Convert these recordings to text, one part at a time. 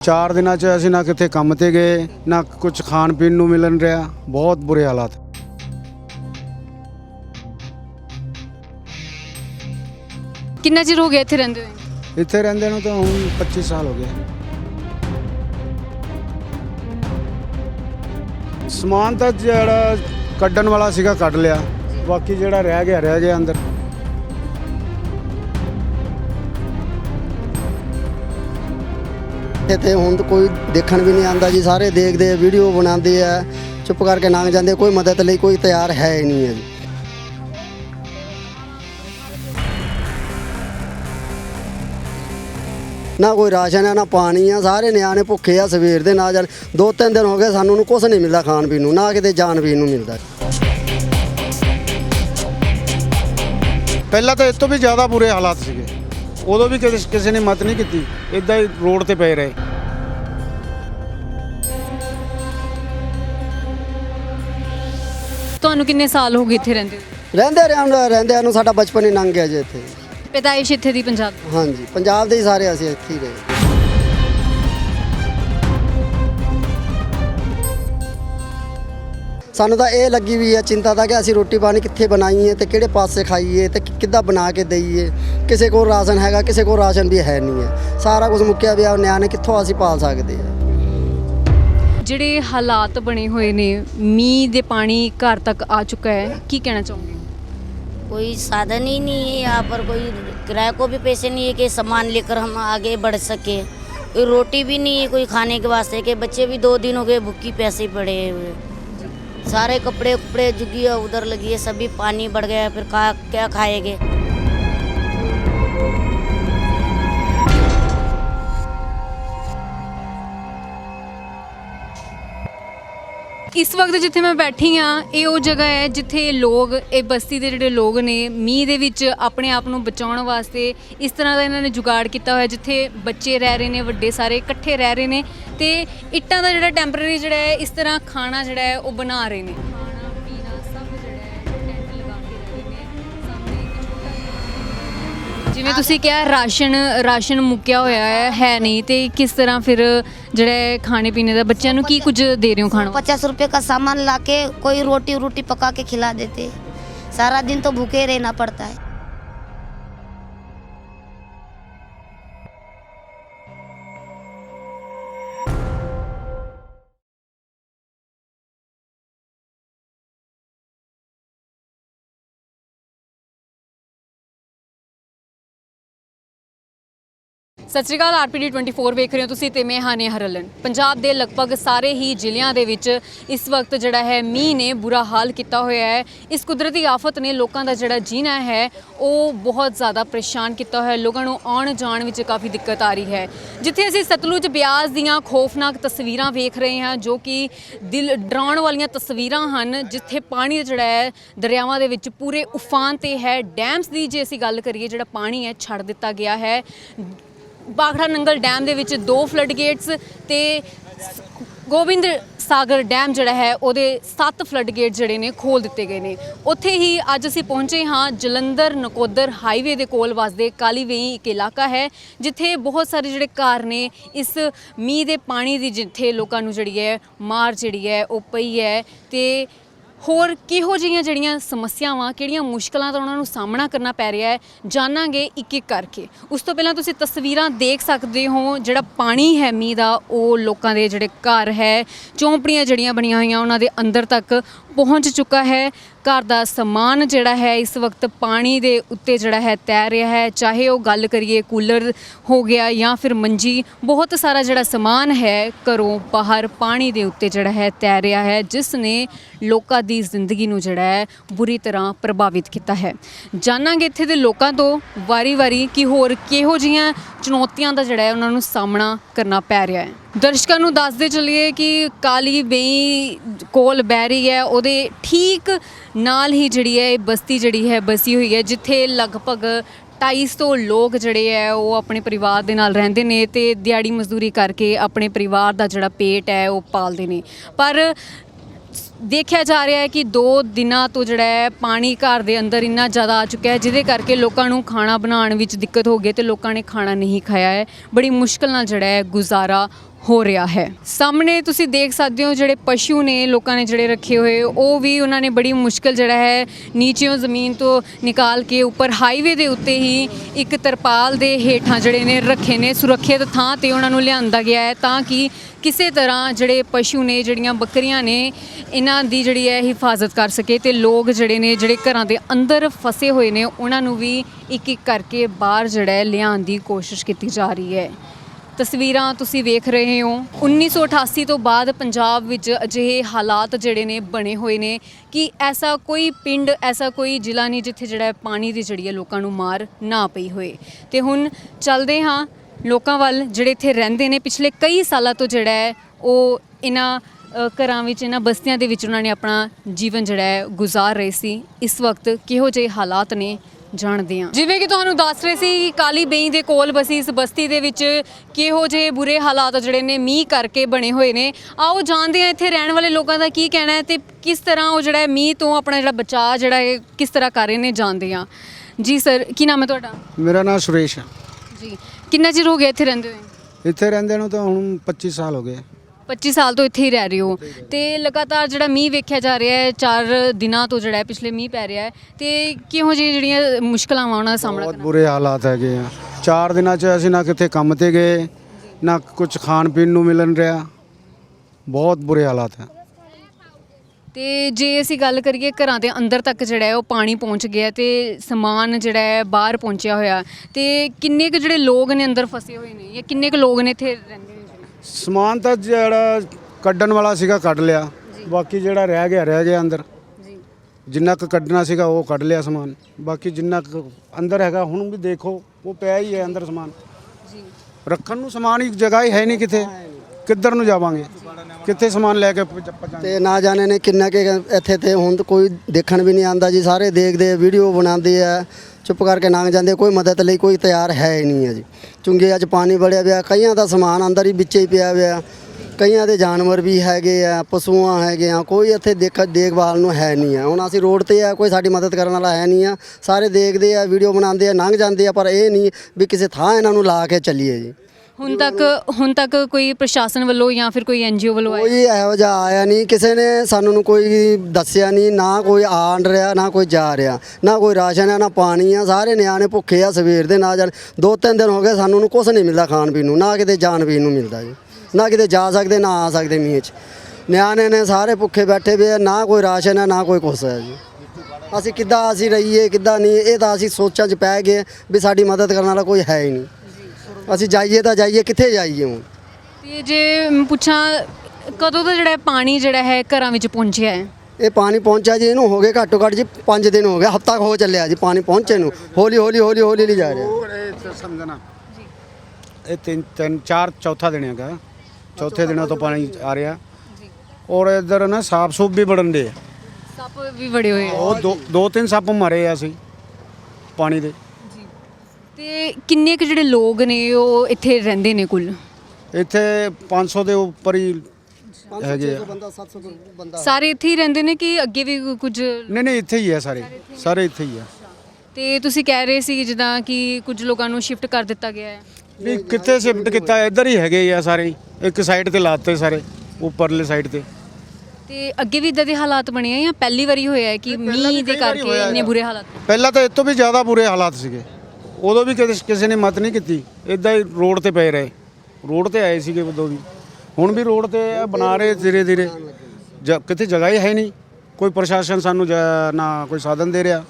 ਚਾਰ ਦਿਨਾਂ 'ਚ ਅਸੀਂ ਨਾ ਕਿਤੇ ਕੰਮ ਤੇ ਗਏ ਨਾ ਕੁਝ ਖਾਣ ਪੀਣ ਨੂੰ ਮਿਲਣ ਰਿਹਾ। ਬਹੁਤ ਬੁਰੇ ਹਾਲਾਤ। ਕਿੰਨਾ ਚਿਰ ਹੋ ਗਿਆ ਇੱਥੇ ਰਹਿੰਦੇ ਹੋਏ? ਇੱਥੇ ਰਹਿੰਦੇ ਨੂੰ ਤਾਂ ਹੁਣ 25 ਸਾਲ ਹੋ ਗਏ। ਸਮਾਨ ਤਾਂ ਜਿਹੜਾ ਕੱਢਣ ਵਾਲਾ ਸੀਗਾ ਕੱਢ ਲਿਆ। ਬਾਕੀ ਜਿਹੜਾ ਰਹਿ ਗਿਆ ਰਹਿ ਗਿਆ ਅੰਦਰ। ਇੱਥੇ ਹੁਣ ਕੋਈ ਦੇਖਣ ਵੀ ਨਹੀਂ ਆਂਦਾ ਜੀ। ਸਾਰੇ ਦੇਖਦੇ ਆ, ਵੀਡੀਓ ਬਣਾਉਂਦੇ ਆ। ਚੁੱਪ ਕਰਕੇ ਲੰਘ ਜਾਂਦੇ ਕੋਈ ਮਦਦ ਲਈ ਕੋਈ ਤਿਆਰ ਹੈ ਹੀ ਨਹੀਂ ਹੈ ਜੀ। ਨਾ ਕੋਈ ਰਾਸ਼ਨ ਹੈ, ਨਾ ਪਾਣੀ ਆ ਸਾਰੇ ਨਿਆਣੇ ਭੁੱਖੇ ਆ ਸਵੇਰ ਦੇ ਨਾ ਜਾਣ ਦੋ ਤਿੰਨ ਦਿਨ ਹੋ ਗਏ ਸਾਨੂੰ ਨੂੰ ਕੁਝ ਨਹੀਂ ਮਿਲਦਾ ਖਾਣ ਪੀਣ ਨੂੰ। ਨਾ ਕਿਤੇ ਜਾਣ ਪੀਣ ਨੂੰ ਮਿਲਦਾ। ਪਹਿਲਾਂ ਤਾਂ ਇਸ ਤੋਂ ਵੀ ਜ਼ਿਆਦਾ ਬੁਰੇ ਹਾਲਾਤ ਸੀਗੇ। ਉਦੋਂ ਵੀ ਕਿਸੇ ਕਿਸੇ ਨੇ ਮਤ ਨਹੀਂ ਕੀਤੀ। ਇਦਾਂ ਹੀ ਰੋਡ ਤੇ ਪਏ ਰਹੇ। ਤੁਹਾਨੂੰ ਕਿੰਨੇ ਸਾਲ ਹੋ ਗਏ ਇੱਥੇ ਰਹਿੰਦੇ ਹੋਏ? ਰਹਿੰਦੇ ਰਹਿੰਦੇ ਰਹਿੰਦਿਆਂ ਨੂੰ ਸਾਡਾ ਬਚਪਨ ਹੀ ਲੰਘ ਗਿਆ ਜੀ ਇੱਥੇ। ਪੈਦਾਇਸ਼ ਇੱਥੇ ਦੀ ਪੰਜਾਬ। ਹਾਂਜੀ ਪੰਜਾਬ ਦੇ ਹੀ ਸਾਰੇ ਅਸੀਂ ਇੱਥੇ ਹੀ ਰਹੇ। ਸਾਨੂੰ ਤਾਂ ਇਹ ਲੱਗੀ ਵੀ ਹੈ ਚਿੰਤਾ ਤਾਂ ਕਿ ਅਸੀਂ ਰੋਟੀ ਪਾਣੀ ਕਿੱਥੇ ਬਣਾਈਏ ਤੇ ਕਿਹੜੇ ਪਾਸੇ ਖਾਈਏ ਤੇ ਕਿ- ਕਿੱਦਾਂ ਬਣਾ ਕੇ ਦਈਏ ਕਿਸੇ ਕੋਲ ਰਾਸ਼ਨ ਹੈਗਾ ਕਿਸੇ ਕੋਲ ਰਾਸ਼ਨ ਵੀ ਹੈ ਨਹੀਂ ਹੈ ਸਾਰਾ ਕੁਝ ਮੁੱਕਿਆ ਪਿਆ ਨਿਆਣੇ ਕਿੱਥੋਂ ਅਸੀਂ ਪਾਲ ਸਕਦੇ ਆ ਜਿਹੜੇ ਹਾਲਾਤ ਬਣੇ ਹੋਏ ਨੇ ਮੀਂਹ ਦੇ ਪਾਣੀ ਘਰ ਤੱਕ ਆ ਚੁੱਕਾ ਹੈ ਕੀ ਕਹਿਣਾ ਚਾਹੋਗੇ कोई साधन ही नहीं है यहाँ पर कोई किराए को भी पैसे नहीं है कि सामान लेकर हम आगे बढ़ सके कोई रोटी भी नहीं है कोई खाने के वास्ते के बच्चे भी दो दिन हो गए भूखी प्यासे पड़े हुए सारे कपड़े कपड़े जुगी है उधर लगी है सभी पानी बढ़ गया है, फिर का क्या खाएंगे ਇਸ ਵਕਤ ਜਿੱਥੇ ਮੈਂ ਬੈਠੀ ਆ ਇਹ ਉਹ ਜਗ੍ਹਾ ਹੈ ਜਿੱਥੇ ਲੋਕ, ਇਹ ਬਸਤੀ ਦੇ ਜਿਹੜੇ ਲੋਕ ਨੇ, ਮੀਂਹ ਦੇ ਵਿੱਚ ਆਪਣੇ ਆਪ ਨੂੰ ਬਚਾਉਣ ਵਾਸਤੇ ਇਸ ਤਰ੍ਹਾਂ ਦਾ ਇਹਨਾਂ ਨੇ ਜੁਗਾੜ ਕੀਤਾ ਹੋਇਆ, ਜਿੱਥੇ ਬੱਚੇ ਰਹਿ ਰਹੇ ਨੇ, ਵੱਡੇ ਸਾਰੇ ਇਕੱਠੇ ਰਹਿ ਰਹੇ ਨੇ ਤੇ ਇੱਟਾਂ ਦਾ ਜਿਹੜਾ ਟੈਂਪਰੇਰੀ ਜਿਹੜਾ ਹੈ, ਇਸ ਤਰ੍ਹਾਂ ਖਾਣਾ ਜਿਹੜਾ ਹੈ, ਉਹ ਬਣਾ ਰਹੇ ਨੇ। ਜਿਵੇਂ ਤੁਸੀਂ ਕਿਹਾ, ਰਾਸ਼ਨ ਰਾਸ਼ਨ ਮੁੱਕਿਆ ਹੋਇਆ ਹੈ ਹੈ ਨਹੀਂ ਤੇ ਕਿਸ ਤਰ੍ਹਾਂ ਫਿਰ ਜਿਹੜਾ ਹੈ ਖਾਣੇ ਪੀਣੇ ਦਾ ਬੱਚਿਆਂ ਨੂੰ ਕੀ ਕੁਝ ਦੇ ਰਹੇ ਹੋ ਖਾਣ ਵਾਸਤੇ? पचास रुपए का सामान लाके कोई रोटी रोटी पका के खिला देते सारा दिन तो भूखे रहना पड़ता है ਸਤਿ ਸ਼੍ਰੀ ਅਕਾਲ, ਆਰਪੀਡੀ 24 ਵੇਖ ਰਹੇ ਹੋ ਤੁਸੀਂ ਤੇ ਮੈਂ ਹਾਨੇ ਹਰਲਨ ਪੰਜਾਬ ਦੇ ਲਗਭਗ ਸਾਰੇ ਹੀ ਜ਼ਿਲ੍ਹਿਆਂ ਦੇ ਵਿੱਚ ਇਸ ਵਕਤ ਜਿਹੜਾ ਹੈ ਮੀਂਹ ਨੇ ਬੁਰਾ ਹਾਲ ਕੀਤਾ ਹੋਇਆ ਹੈ। ਇਸ ਕੁਦਰਤੀ ਆਫਤ ਨੇ ਲੋਕਾਂ ਦਾ ਜਿਹੜਾ ਜੀਣਾ ਹੈ, ਉਹ ਬਹੁਤ ਜ਼ਿਆਦਾ ਪਰੇਸ਼ਾਨ ਕੀਤਾ ਹੋਇਆ ਲੋਕਾਂ ਨੂੰ ਆਉਣ ਜਾਣ ਵਿੱਚ ਕਾਫੀ ਦਿੱਕਤ ਆ ਰਹੀ ਹੈ। ਜਿੱਥੇ ਅਸੀਂ ਸਤਲੁਜ ਬਿਆਸ ਦੀਆਂ ਖੌਫਨਾਕ ਤਸਵੀਰਾਂ ਵੇਖ ਰਹੇ ਹਾਂ, ਜੋ ਕਿ ਦਿਲ ਡਰਾਉਣ ਵਾਲੀਆਂ ਤਸਵੀਰਾਂ ਹਨ, ਜਿੱਥੇ ਪਾਣੀ ਜਿਹੜਾ ਹੈ ਦਰਿਆਵਾਂ ਦੇ ਵਿੱਚ ਪੂਰੇ ਉਫਾਨ ਤੇ ਹੈ। ਡੈਮਸ ਦੀ ਜੇ ਅਸੀਂ ਗੱਲ ਕਰੀਏ, ਜਿਹੜਾ ਪਾਣੀ ਹੈ, ਛੱਡ ਦਿੱਤਾ ਗਿਆ ਹੈ। ਬਾਖੜਾ ਨੰਗਲ ਡੈਮ ਦੇ ਵਿੱਚ ਦੋ ਫਲੱਡ ਗੇਟਸ ਤੇ ਸ- ਗੋਬਿੰਦ ਸਾਗਰ ਡੈਮ ਜਿਹੜਾ ਹੈ, ਉਹਦੇ 7 ਫਲੱਡ ਗੇਟ ਜਿਹੜੇ ਨੇ ਖੋਲ ਦਿੱਤੇ ਗਏ ਨੇ। ਉੱਥੇ ਹੀ ਅੱਜ ਅਸੀਂ ਪਹੁੰਚੇ ਹਾਂ ਜਲੰਧਰ ਨਕੋਦਰ ਹਾਈਵੇ ਦੇ ਕੋਲ ਵਸਦੇ ਕਾਲੀਵੇਈ ਇੱਕ ਇਲਾਕਾ ਹੈ, ਜਿੱਥੇ ਬਹੁਤ ਸਾਰੇ ਜਿਹੜੇ ਘਰ ਨੇ, ਇਸ ਮੀਂਹ ਦੇ ਪਾਣੀ ਦੀ ਜਿੱਥੇ ਲੋਕਾਂ ਨੂੰ ਜਿਹੜੀ ਹੈ, ਮਾਰ ਜਿਹੜੀ ਹੈ, ਉਹ ਪਈ ਹੈ ਤੇ ਹੋਰ ਕਿਹੋ ਜਿਹੀਆਂ ਜਿਹੜੀਆਂ ਸਮੱਸਿਆਵਾਂ, ਕਿਹੜੀਆਂ ਮੁਸ਼ਕਲਾਂ ਦਾ ਉਹਨਾਂ ਨੂੰ ਸਾਹਮਣਾ ਕਰਨਾ ਪੈ ਰਿਹਾ ਹੈ, ਜਾਣਾਂਗੇ ਇੱਕ ਇੱਕ ਕਰਕੇ। ਉਸ ਤੋਂ ਪਹਿਲਾਂ ਤੁਸੀਂ ਤਸਵੀਰਾਂ ਦੇਖ ਸਕਦੇ ਹੋ, ਜਿਹੜਾ ਪਾਣੀ ਹੈ ਮੀਂਹ ਦਾ, ਉਹ ਲੋਕਾਂ ਦੇ ਜਿਹੜੇ ਘਰ ਹੈ ਚੌਂਪੜੀਆਂ ਜਿਹੜੀਆਂ ਬਣੀਆਂ ਹੋਈਆਂ ਉਹਨਾਂ ਦੇ ਅੰਦਰ ਤੱਕ ਪਹੁੰਚ ਚੁੱਕਾ ਹੈ। ਘਰ ਦਾ ਸਮਾਨ ਜਿਹੜਾ ਹੈ, ਇਸ ਵਕਤ ਪਾਣੀ ਦੇ ਉੱਤੇ ਜਿਹੜਾ ਹੈ ਤੈਰ ਰਿਹਾ ਹੈ। ਚਾਹੇ ਉਹ ਗੱਲ ਕਰੀਏ ਕੂਲਰ ਹੋ ਗਿਆ ਜਾਂ ਫਿਰ ਮੰਜੀ, ਬਹੁਤ ਸਾਰਾ ਜਿਹੜਾ ਸਮਾਨ ਹੈ, ਘਰੋਂ ਬਾਹਰ ਪਾਣੀ ਦੇ ਉੱਤੇ ਜਿਹੜਾ ਹੈ ਤੈਰ ਰਿਹਾ ਹੈ, ਜਿਸ ਨੇ ਲੋਕਾਂ ਦੀ ਜ਼ਿੰਦਗੀ ਨੂੰ ਜਿਹੜਾ ਹੈ ਬੁਰੀ ਤਰ੍ਹਾਂ ਪ੍ਰਭਾਵਿਤ ਕੀਤਾ ਹੈ। ਜਾਣਾਂਗੇ ਇੱਥੇ ਦੇ ਲੋਕਾਂ ਤੋਂ ਵਾਰੀ-ਵਾਰੀ ਕਿ ਹੋਰ ਕਿਹੋ ਜੀਆਂ ਚੁਣੌਤੀਆਂ ਦਾ ਜਿਹੜਾ ਹੈ ਉਹਨਾਂ ਨੂੰ ਸਾਹਮਣਾ ਕਰਨਾ ਪੈ ਰਿਹਾ ਹੈ। ਦਰਸ਼ਕਾਂ ਨੂੰ ਦੱਸਦੇ ਚੱਲੀਏ ਕਿ ਕਾਲੀ ਬੇਈ ਕੋਲ ਬਹਿ ਰਹੀ ਹੈ, ਉਹਦੇ ਠੀਕ ਨਾਲ ਹੀ ਜਿਹੜੀ ਹੈ ਇਹ ਬਸਤੀ ਜਿਹੜੀ ਹੈ ਬਸੀ ਹੋਈ ਹੈ, ਜਿੱਥੇ ਲਗਭਗ 250 ਲੋਕ ਜਿਹੜੇ ਹੈ ਉਹ ਆਪਣੇ ਪਰਿਵਾਰ ਦੇ ਨਾਲ ਰਹਿੰਦੇ ਨੇ ਤੇ ਦਿਹਾੜੀ ਮਜ਼ਦੂਰੀ ਕਰਕੇ ਆਪਣੇ ਪਰਿਵਾਰ ਦਾ ਜਿਹੜਾ ਪੇਟ ਹੈ ਉਹ ਪਾਲਦੇ ਨੇ। ਪਰ ਦੇਖਿਆ ਜਾ ਰਿਹਾ ਹੈ ਕਿ 2 ਦਿਨਾਂ ਤੋਂ ਜਿਹੜਾ ਹੈ ਪਾਣੀ ਘਰ ਦੇ ਅੰਦਰ ਇੰਨਾ ਜ਼ਿਆਦਾ ਆ ਚੁੱਕਿਆ ਹੈ, ਜਿਹਦੇ ਕਰਕੇ ਲੋਕਾਂ ਨੂੰ ਖਾਣਾ ਬਣਾਉਣ ਵਿੱਚ ਦਿੱਕਤ ਹੋ ਗਈ ਤੇ ਲੋਕਾਂ ਨੇ ਖਾਣਾ ਨਹੀਂ ਖਾਇਆ ਹੈ। ਬੜੀ ਮੁਸ਼ਕਲ ਨਾਲ ਜਿਹੜਾ ਹੈ ਗੁਜ਼ਾਰਾ ਹੋ ਰਿਹਾ ਹੈ। ਸਾਹਮਣੇ ਤੁਸੀਂ ਦੇਖ ਸਕਦੇ ਹੋ ਜਿਹੜੇ ਪਸ਼ੂ ਨੇ, ਲੋਕਾਂ ਨੇ ਜਿਹੜੇ ਰੱਖੇ ਹੋਏ, ਉਹ ਵੀ ਉਹਨਾਂ ਨੇ ਬੜੀ ਮੁਸ਼ਕਲ ਜਿਹੜਾ ਹੈ ਨੀਚਿਓਂ ਜ਼ਮੀਨ ਤੋਂ ਨਿਕਾਲ ਕੇ ਉੱਪਰ ਹਾਈਵੇ ਦੇ ਉੱਤੇ ਹੀ ਇੱਕ ਤਰਪਾਲ ਦੇ ਹੇਠਾਂ ਜਿਹੜੇ ਨੇ ਰੱਖੇ ਨੇ। ਸੁਰੱਖਿਅਤ ਥਾਂ ਤੇ ਉਹਨਾਂ ਨੂੰ ਲਿਆਂਦਾ ਗਿਆ ਹੈ ਤਾਂ ਕਿ ਕਿਸੇ ਤਰ੍ਹਾਂ ਜਿਹੜੇ ਪਸ਼ੂ ਨੇ, ਜਿਹੜੀਆਂ ਬੱਕਰੀਆਂ ਨੇ, ਇਹਨਾਂ ਦੀ ਜਿਹੜੀ ਹੈ ਹਿਫਾਜ਼ਤ ਕਰ ਸਕੇ ਤੇ ਲੋਕ ਜਿਹੜੇ ਨੇ, ਜਿਹੜੇ ਘਰਾਂ ਦੇ ਅੰਦਰ ਫਸੇ ਹੋਏ ਨੇ, ਉਹਨਾਂ ਨੂੰ ਵੀ ਇੱਕ ਇੱਕ ਕਰਕੇ ਬਾਹਰ ਜਿਹੜਾ ਹੈ ਲਿਆਉਣ ਦੀ ਕੋਸ਼ਿਸ਼ ਕੀਤੀ ਜਾ ਰਹੀ ਹੈ। ਤਸਵੀਰਾਂ ਤੁਸੀਂ ਵੇਖ ਰਹੇ ਹੋ। 1988 ਤੋਂ ਬਾਅਦ ਪੰਜਾਬ ਵਿੱਚ ਅਜਿਹੇ ਹਾਲਾਤ ਜਿਹੜੇ ਨੇ ਬਣੇ ਹੋਏ ਨੇ ਕਿ ਐਸਾ ਕੋਈ ਪਿੰਡ, ਐਸਾ ਕੋਈ ਜ਼ਿਲ੍ਹਾ ਨਹੀਂ ਜਿੱਥੇ ਜਿਹੜਾ ਪਾਣੀ ਦੀ ਜਿਹੜੀ ਹੈ ਲੋਕਾਂ ਨੂੰ ਮਾਰ ਨਾ ਪਈ ਹੋਏ। ਤੇ ਹੁਣ ਚੱਲਦੇ ਹਾਂ ਲੋਕਾਂ ਵੱਲ ਜਿਹੜੇ ਇੱਥੇ ਰਹਿੰਦੇ ਨੇ। ਪਿਛਲੇ ਕਈ ਸਾਲਾਂ ਤੋਂ ਜਿਹੜਾ ਹੈ ਉਹ ਇਹਨਾਂ ਘਰਾਂ ਵਿੱਚ, ਇਹਨਾਂ ਬਸਤੀਆਂ ਦੇ ਵਿੱਚ ਉਹਨਾਂ ਨੇ ਆਪਣਾ ਜੀਵਨ ਜਿਹੜਾ ਹੈ ਗੁਜ਼ਾਰ ਰਹੇ ਸੀ। ਇਸ ਵਕਤ ਕਿਹੋ ਜਿਹੇ ਹਾਲਾਤ ਨੇ? ਜਾਣਦੇ ਹਾਂ। ਜਿਵੇਂ ਕਿ ਤੁਹਾਨੂੰ ਦੱਸ ਰਹੇ ਸੀ ਕਿ ਕਾਲੀ ਬੇਈ ਦੇ ਕੋਲ ਬਸੀ ਇਸ ਬਸਤੀ ਦੇ ਵਿੱਚ ਕਿਹੋ ਜਿਹੇ ਬੁਰੇ ਹਾਲਾਤ ਜਿਹੜੇ ਨੇ ਮੀਂਹ ਕਰਕੇ ਬਣੇ ਹੋਏ ਨੇ। ਆਓ ਜਾਣਦੇ ਹਾਂ ਇੱਥੇ ਰਹਿਣ ਵਾਲੇ ਲੋਕਾਂ ਦਾ ਕੀ ਕਹਿਣਾ ਹੈ ਤੇ ਕਿਸ ਤਰ੍ਹਾਂ ਉਹ ਜਿਹੜਾ ਮੀਂਹ ਤੋਂ ਆਪਣਾ ਜਿਹੜਾ ਬਚਾਅ ਜਿਹੜਾ ਹੈ ਕਿਸ ਤਰ੍ਹਾਂ ਕਰ ਰਹੇ ਨੇ ਜਾਣਦੇ ਹਾਂ। ਜੀ ਸਰ ਕੀ ਨਾਮ ਹੈ ਤੁਹਾਡਾ? ਮੇਰਾ ਨਾਮ ਸੁਰੇਸ਼ ਹੈ। ਜੀ। ਕਿੰਨਾ ਚਿਰ ਹੋ ਗਿਆ ਇੱਥੇ ਰਹਿੰਦੇ ਹੋਏ? ਇੱਥੇ ਰਹਿੰਦੇ ਨੂੰ ਤਾਂ ਹੁਣ 25 ਸਾਲ ਹੋ ਗਏ। 25 ਸਾਲ ਤੋਂ ਇੱਥੇ ਹੀ ਰਹਿ ਰਹੇ ਹੋ। ਤੇ ਲਗਾਤਾਰ ਜਿਹੜਾ ਮੀਂਹ ਵੇਖਿਆ ਜਾ ਰਿਹਾ ਹੈ ਚਾਰ ਦਿਨਾਂ ਤੋਂ ਜਿਹੜਾ ਹੈ ਪਿਛਲੇ ਮੀਂਹ ਪੈ ਰਿਹਾ ਹੈ ਤੇ ਕਿਹੋ ਜਿਹੀ ਜਿਹੜੀਆਂ ਮੁਸ਼ਕਲਾਂ ਵਾ ਉਹਨਾਂ ਦਾ ਸਾਹਮਣਾ ਬਹੁਤ ਕਰਨਾ? ਬੁਰੇ ਹਾਲਾਤ ਹੈਗੇ ਆ। ਚਾਰ ਦਿਨਾਂ 'ਚ ਅਸੀਂ ਨਾ ਕਿਤੇ ਕੰਮ ਤੇ ਗਏ ਨਾ ਕੁਝ ਖਾਣ ਪੀਣ ਨੂੰ ਮਿਲਣ ਰਿਹਾ। ਬਹੁਤ ਬੁਰੇ ਹਾਲਾਤ ਹੈ ਤੇ ਜੇ ਅਸੀਂ ਗੱਲ ਕਰੀਏ ਘਰਾਂ ਦੇ ਅੰਦਰ ਤੱਕ ਜਿਹੜਾ ਹੈ ਉਹ ਪਾਣੀ ਪਹੁੰਚ ਗਿਆ ਤੇ ਸਮਾਨ ਜਿਹੜਾ ਹੈ ਬਾਹਰ ਪਹੁੰਚਿਆ ਹੋਇਆ। ਤੇ ਕਿੰਨੇ ਕੁ ਜਿਹੜੇ ਲੋਕ ਨੇ ਅੰਦਰ ਫਸੇ ਹੋਏ ਨੇ ਜਾਂ ਕਿੰਨੇ ਕੁ ਲੋਕ ਨੇ ਇੱਥੇ ਰਹਿੰਦੇ ਨੇ? ਸਮਾਨ ਤਾਂ ਜਿਹੜਾ ਕੱਢਣ ਵਾਲਾ ਸੀਗਾ ਕੱਢ ਲਿਆ। ਬਾਕੀ ਜਿਹੜਾ ਰਹਿ ਗਿਆ ਰਹਿ ਗਿਆ ਅੰਦਰ। ਜੀ। ਜਿੰਨਾ ਕੁ ਕੱਢਣਾ ਸੀਗਾ ਉਹ ਕੱਢ ਲਿਆ ਸਮਾਨ। ਬਾਕੀ ਜਿੰਨਾ ਕੁ ਅੰਦਰ ਹੈਗਾ ਹੁਣ ਵੀ ਦੇਖੋ ਉਹ ਪਿਆ ਹੀ ਹੈ ਅੰਦਰ ਸਮਾਨ। ਜੀ। ਰੱਖਣ ਨੂੰ ਸਮਾਨ ਹੀ ਜਗ੍ਹਾ ਹੀ ਹੈ ਨਹੀਂ ਕਿਤੇ। ਕਿੱਧਰ ਨੂੰ ਜਾਵਾਂਗੇ? ਕਿੱਥੇ ਸਮਾਨ ਲੈ ਕੇ ਪ- ਪਹੁੰਚਾਂਗੇ? ਤੇ ਨਾ ਜਾਣੇ ਨੇ ਕਿੰਨਾ ਕਿ ਇੱਥੇ ਤੇ ਹੁਣ ਤਾਂ ਕੋਈ ਦੇਖਣ ਵੀ ਨਹੀਂ ਆਂਦਾ ਜੀ। ਸਾਰੇ ਦੇਖਦੇ ਆ, ਵੀਡੀਓ ਬਣਾਉਂਦੇ ਆ। ਚੁੱਪ ਕਰਕੇ ਲੰਘ ਜਾਂਦੇ ਕੋਈ ਮਦਦ ਲਈ ਕੋਈ ਤਿਆਰ ਹੈ ਹੀ ਨਹੀਂ ਹੈ ਜੀ। ਚੁੰਗੇ 'ਚ ਪਾਣੀ ਵੜਿਆ ਪਿਆ। ਕਈਆਂ ਦਾ ਸਮਾਨ ਅੰਦਰ ਹੀ ਵਿੱਚੇ ਹੀ ਪਿਆ ਪਿਆ। ਕਈਆਂ ਦੇ ਜਾਨਵਰ ਵੀ ਹੈਗੇ ਆ, ਪਸ਼ੂਆਂ ਹੈਗੇ ਆ। ਕੋਈ ਇੱਥੇ ਦੇਖ ਦੇਖਭਾਲ ਨੂੰ ਹੈ ਨਹੀਂ ਆ। ਹੁਣ ਅਸੀਂ ਰੋਡ ਤੇ ਆ, ਕੋਈ ਸਾਡੀ ਮਦਦ ਕਰਨ ਵਾਲਾ ਹੈ ਨਹੀਂ ਆ। ਸਾਰੇ ਦੇਖਦੇ ਆ, ਵੀਡੀਓ ਬਣਾਉਂਦੇ ਆ, ਲੰਘ ਜਾਂਦੇ ਆ। ਪਰ ਇਹ ਨਹੀਂ ਵੀ ਕਿਸੇ ਥਾਂ ਇਹਨਾਂ ਨੂੰ ਲਾ ਕੇ ਚੱਲੀਏ ਜੀ। ਹੁਣ ਤੱਕ ਹੁਣ ਤੱਕ ਕੋਈ ਪ੍ਰਸ਼ਾਸਨ ਵੱਲੋਂ ਜਾਂ ਫਿਰ ਕੋਈ ਐਨਜੀਓ ਵੱਲੋਂ ਆਇਆ ਕੋਈ ਇਹੋ ਜਿਹਾ ਆਇਆ ਨਹੀਂ, ਕਿਸੇ ਨੇ ਸਾਨੂੰ ਨੂੰ ਕੋਈ ਦੱਸਿਆ ਨਹੀਂ, ਨਾ ਕੋਈ ਆਣ ਰਿਹਾ, ਨਾ ਕੋਈ ਜਾ ਰਿਹਾ, ਨਾ ਕੋਈ ਰਾਸ਼ਨ ਆ ਨਾ ਪਾਣੀ ਆ ਸਾਰੇ ਨਿਆਣੇ ਭੁੱਖੇ ਆ ਸਵੇਰ ਦੇ ਨਾ ਜਾਣ, ਦੋ ਤਿੰਨ ਦਿਨ ਹੋ ਗਏ ਸਾਨੂੰ ਨੂੰ ਕੁਝ ਨਹੀਂ ਮਿਲਦਾ ਖਾਣ ਪੀਣ ਨੂੰ, ਨਾ ਕਿਤੇ ਜਾਣ ਪੀਣ ਨੂੰ ਮਿਲਦਾ ਜੀ, ਨਾ ਕਿਤੇ ਜਾ ਸਕਦੇ, ਨਾ ਆ ਸਕਦੇ ਮੀਂਹ 'ਚ। ਨਿਆਣੇ ਨੇ ਸਾਰੇ ਭੁੱਖੇ ਬੈਠੇ ਵੇ ਆ, ਨਾ ਕੋਈ ਰਾਸ਼ਨ ਹੈ, ਨਾ ਕੋਈ ਕੁਛ ਹੈ ਜੀ। ਅਸੀਂ ਕਿੱਦਾਂ ਅਸੀਂ ਰਹੀਏ, ਕਿੱਦਾਂ ਨਹੀਂ, ਇਹ ਤਾਂ ਅਸੀਂ ਸੋਚਾਂ 'ਚ ਪੈ ਗਏ ਵੀ ਸਾਡੀ ਮਦਦ ਕਰਨ ਵਾਲਾ ਕੋਈ ਹੈ ਹੀ ਨਹੀਂ। ਅਸੀਂ ਜਾਈਏ ਤਾਂ ਜਾਈਏ ਕਿੱਥੇ ਜਾਈਏ ਹੁਣ? ਤੇ ਜੇ ਮੈਂ ਪੁੱਛਾਂ ਕਦੋਂ ਤੋਂ ਜਿਹੜਾ ਪਾਣੀ ਜਿਹੜਾ ਹੈ ਘਰਾਂ ਵਿੱਚ ਪਹੁੰਚਿਆ ਹੈ? ਇਹ ਪਾਣੀ ਪਹੁੰਚਿਆ ਜੀ ਇਹਨੂੰ ਹੋ ਗਏ ਘੱਟੋ ਘੱਟ ਜੀ 5 ਦਿਨ ਹੋ ਗਏ ਹਫਤਾ ਹੋ ਚੱਲਿਆ ਜੀ ਪਾਣੀ ਪਹੁੰਚੇ ਨੂੰ। ਹੌਲੀ ਹੌਲੀ ਹੌਲੀ ਹੌਲੀ ਲਈ ਜਾ ਰਿਹਾ। ਇਹ ਸਮਝਣਾ। ਇਹ ਤਿੰਨ ਤਿੰਨ ਚਾਰ ਚੌਥਾ ਦਿਨ ਹੈਗਾ। ਚੌਥੇ ਦਿਨਾਂ ਤੋਂ ਪਾਣੀ ਆ ਰਿਹਾ। ਔਰ ਇੱਧਰ ਨਾ ਸਾਫ਼ ਸੂਪ ਵੀ ਬੜਨ ਦੇ ਸੱਪ ਵੀ ਬੜੇ ਹੋਏ ਆ। ਉਹ ਦੋ ਦੋ ਤਿੰਨ ਸੱਪ ਮਰੇ ਆ ਅਸੀਂ ਪਾਣੀ ਦੇ। ਤੇ ਕਿੰਨੇ ਕੁ ਜਿਹੜੇ ਲੋਕ ਨੇ ਉਹ ਇੱਥੇ ਰਹਿੰਦੇ ਨੇ ਕੁੱਲ? ਇੱਥੇ 500 ਦੇ ਉੱਪਰ ਹੀ ਹੈਗੇ ਆ। ਬੰਦਾ 700 ਬੰਦਾ ਸਾਰੇ ਇੱਥੇ ਹੀ ਰਹਿੰਦੇ ਨੇ ਕਿ ਅੱਗੇ ਵੀ ਕੁਝ ਨਹੀਂ ਨਹੀਂ ਇੱਥੇ ਹੀ ਆ ਸਾਰੇ। ਸਾਰੇ ਇੱਥੇ ਹੀ ਆ। ਤੇ ਤੁਸੀਂ ਕਹਿ ਰਹੇ ਸੀ ਜਿੱਦਾਂ ਕਿ ਕੁਝ ਲੋਕਾਂ ਨੂੰ ਸ਼ਿਫਟ ਕਰ ਦਿੱਤਾ ਗਿਆ ਹੈ। ਵੀ ਕਿੱਥੇ ਸ਼ਿਫਟ ਕੀਤਾ? ਇੱਧਰ ਹੀ ਹੈਗੇ ਆ ਸਾਰੇ। ਹੀ। ਇੱਕ ਸਾਈਡ ਤੇ ਲਾਤੇ ਸਾਰੇ ਉੱਪਰਲੇ ਸਾਈਡ ਤੇ। ਤੇ ਅੱਗੇ ਵੀ ਇਦਾਂ ਦੇ ਹਾਲਾਤ ਬਣੇ ਆ ਜਾਂ ਪਹਿਲੀ ਵਾਰੀ ਹੋਇਆ ਹੈ ਕਿ ਪਹਿਲਾਂ ਵੀ ਮੀਂਹ ਦੇ ਕਈ ਵਾਰੀ ਕਰਕੇ ਹੋਇਆ ਇੰਨੇ ਹੈਗਾ। ਬੁਰੇ ਹਾਲਾਤ? ਪਹਿਲਾਂ ਤਾਂ ਤੋਂ ਵੀ ਜ਼ਿਆਦਾ ਬੁਰੇ ਹਾਲਾਤ ਸੀਗੇ। ਉਦੋਂ ਵੀ ਕਿਸੇ ਕਿਸੇ ਨੇ ਮਤ ਨਹੀਂ ਕੀਤੀ। ਇਦਾਂ ਹੀ ਰੋਡ ਤੇ ਪਏ ਰਹੇ। ਰੋਡ ਤੇ ਆਏ ਸੀਗੇ ਉਦੋਂ ਵੀ। ਹੁਣ ਵੀ ਰੋਡ ਤੇ ਆ, ਬਣਾ ਰਹੇ ਧੀਰੇ ਧੀਰੇ। ਜ- ਕਿਤੇ ਜਗ੍ਹਾ ਹੀ ਹੈ ਨਹੀਂ। ਕੋਈ ਪ੍ਰਸ਼ਾਸਨ ਸਾਨੂੰ ਜ- ਨਾ ਕੋਈ ਸਾਧਨ ਦੇ ਰਿਹਾ,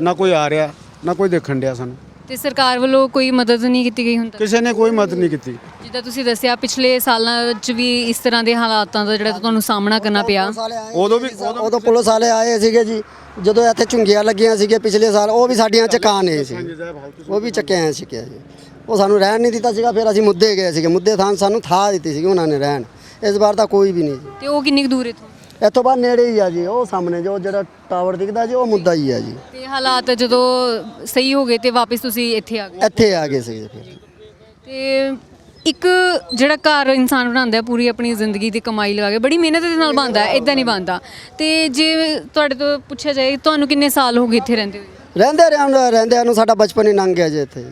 ਨਾ ਕੋਈ ਆ ਰਿਹਾ, ਨਾ ਕੋਈ ਦੇਖਣ ਡਿਆ ਸਾਨੂੰ। ਤੇ ਸਰਕਾਰ ਵੱਲੋਂ ਕੋਈ ਮਦਦ ਨਹੀਂ ਕੀਤੀ ਗਈ ਹੁਣ ਤੱਕ? ਕਿਸੇ ਨੇ ਕੋਈ ਮਦਦ ਨਹੀਂ ਕੀਤੀ। ਜਿੱਦਾਂ ਤੁਸੀਂ ਦੱਸਿਆ ਪਿਛਲੇ ਸਾਲਾਂ 'ਚ ਵੀ ਇਸ ਤਰ੍ਹਾਂ ਦੇ ਹਾਲਾਤਾਂ ਦਾ ਜਿਹੜਾ ਤੁਹਾਨੂੰ ਸਾਹਮਣਾ ਕਰਨਾ ਪਿਆ। ਉਦੋਂ ਵੀ ਉਦੋਂ ਪੁਲਿਸ ਵਾਲੇ ਆਏ ਸੀਗੇ ਜੀ। ਜਦੋਂ ਇੱਥੇ ਝੁੰਗੀਆਂ ਲੱਗੀਆਂ ਸੀਗੇ ਪਿਛਲੇ ਸਾਲ ਉਹ ਵੀ ਸਾਡੀਆਂ ਚਕਾਨ ਨੇ ਸੀ। ਉਹ ਵੀ ਚੱਕੇ ਆਏ ਸੀਗੇ ਜੀ। ਉਹ ਸਾਨੂੰ ਰਹਿਣ ਨਹੀਂ ਦਿੱਤਾ ਸੀਗਾ ਫਿਰ ਅਸੀਂ ਮੁੱਦੇ ਗਏ ਸੀਗੇ। ਮੁੱਦੇ ਥਾਂ ਸਾਨੂੰ ਥਾਂ ਦਿੱਤੀ ਸੀਗੀ ਉਹਨਾਂ ਨੇ ਰਹਿਣ। ਇਸ ਵਾਰ ਤਾਂ ਕੋਈ ਵੀ ਨਹੀਂ ਤੇ ਉਹ ਕਿੰਨੀ ਕੁ ਦੂਰ ਇੱਥੋਂ? ਇੱਥੋਂ ਬਾਅਦ ਨੇੜੇ ਹੀ ਆ ਜੀ ਉਹ ਸਾਹਮਣੇ ਜੋ ਜਿਹੜਾ ਟਾਵਰ ਦਿਖਦਾ ਜੀ ਉਹ ਮੁੱਦਾ ਹੀ ਆ ਜੀ। ਤੇ ਹਾਲਾਤ ਜਦੋਂ ਸਹੀ ਹੋ ਗਏ ਤੇ ਵਾਪਸ ਤੁਸੀਂ ਇੱਥੇ ਆ ਗਏ? ਇੱਥੇ ਆ ਗਏ ਸੀਗੇ ਫਿਰ। ਤੇ ਇੱਕ ਜਿਹੜਾ ਘਰ ਇਨਸਾਨ ਬਣਾਉਂਦਾ ਹੈ ਪੂਰੀ ਆਪਣੀ ਜ਼ਿੰਦਗੀ ਦੀ ਕਮਾਈ ਲਗਾ ਕੇ ਬੜੀ ਮਿਹਨਤ ਦੇ ਨਾਲ ਬਣਦਾ ਇਦਾਂ ਨਹੀਂ ਬਣਦਾ। ਤੇ ਜੇ ਤੁਹਾਡੇ ਤੋਂ ਪੁੱਛਿਆ ਜਾਏ ਤੁਹਾਨੂੰ ਕਿੰਨੇ ਸਾਲ ਹੋ ਗਏ ਇੱਥੇ ਰਹਿੰਦੇ ਹੋਏ? ਰਹਿੰਦੇ ਰਹਿਣ ਰਹਿੰਦਿਆਂ ਨੂੰ ਸਾਡਾ ਬਚਪਨ ਹੀ ਲੰਘ ਗਿਆ ਜੀ ਇੱਥੇ।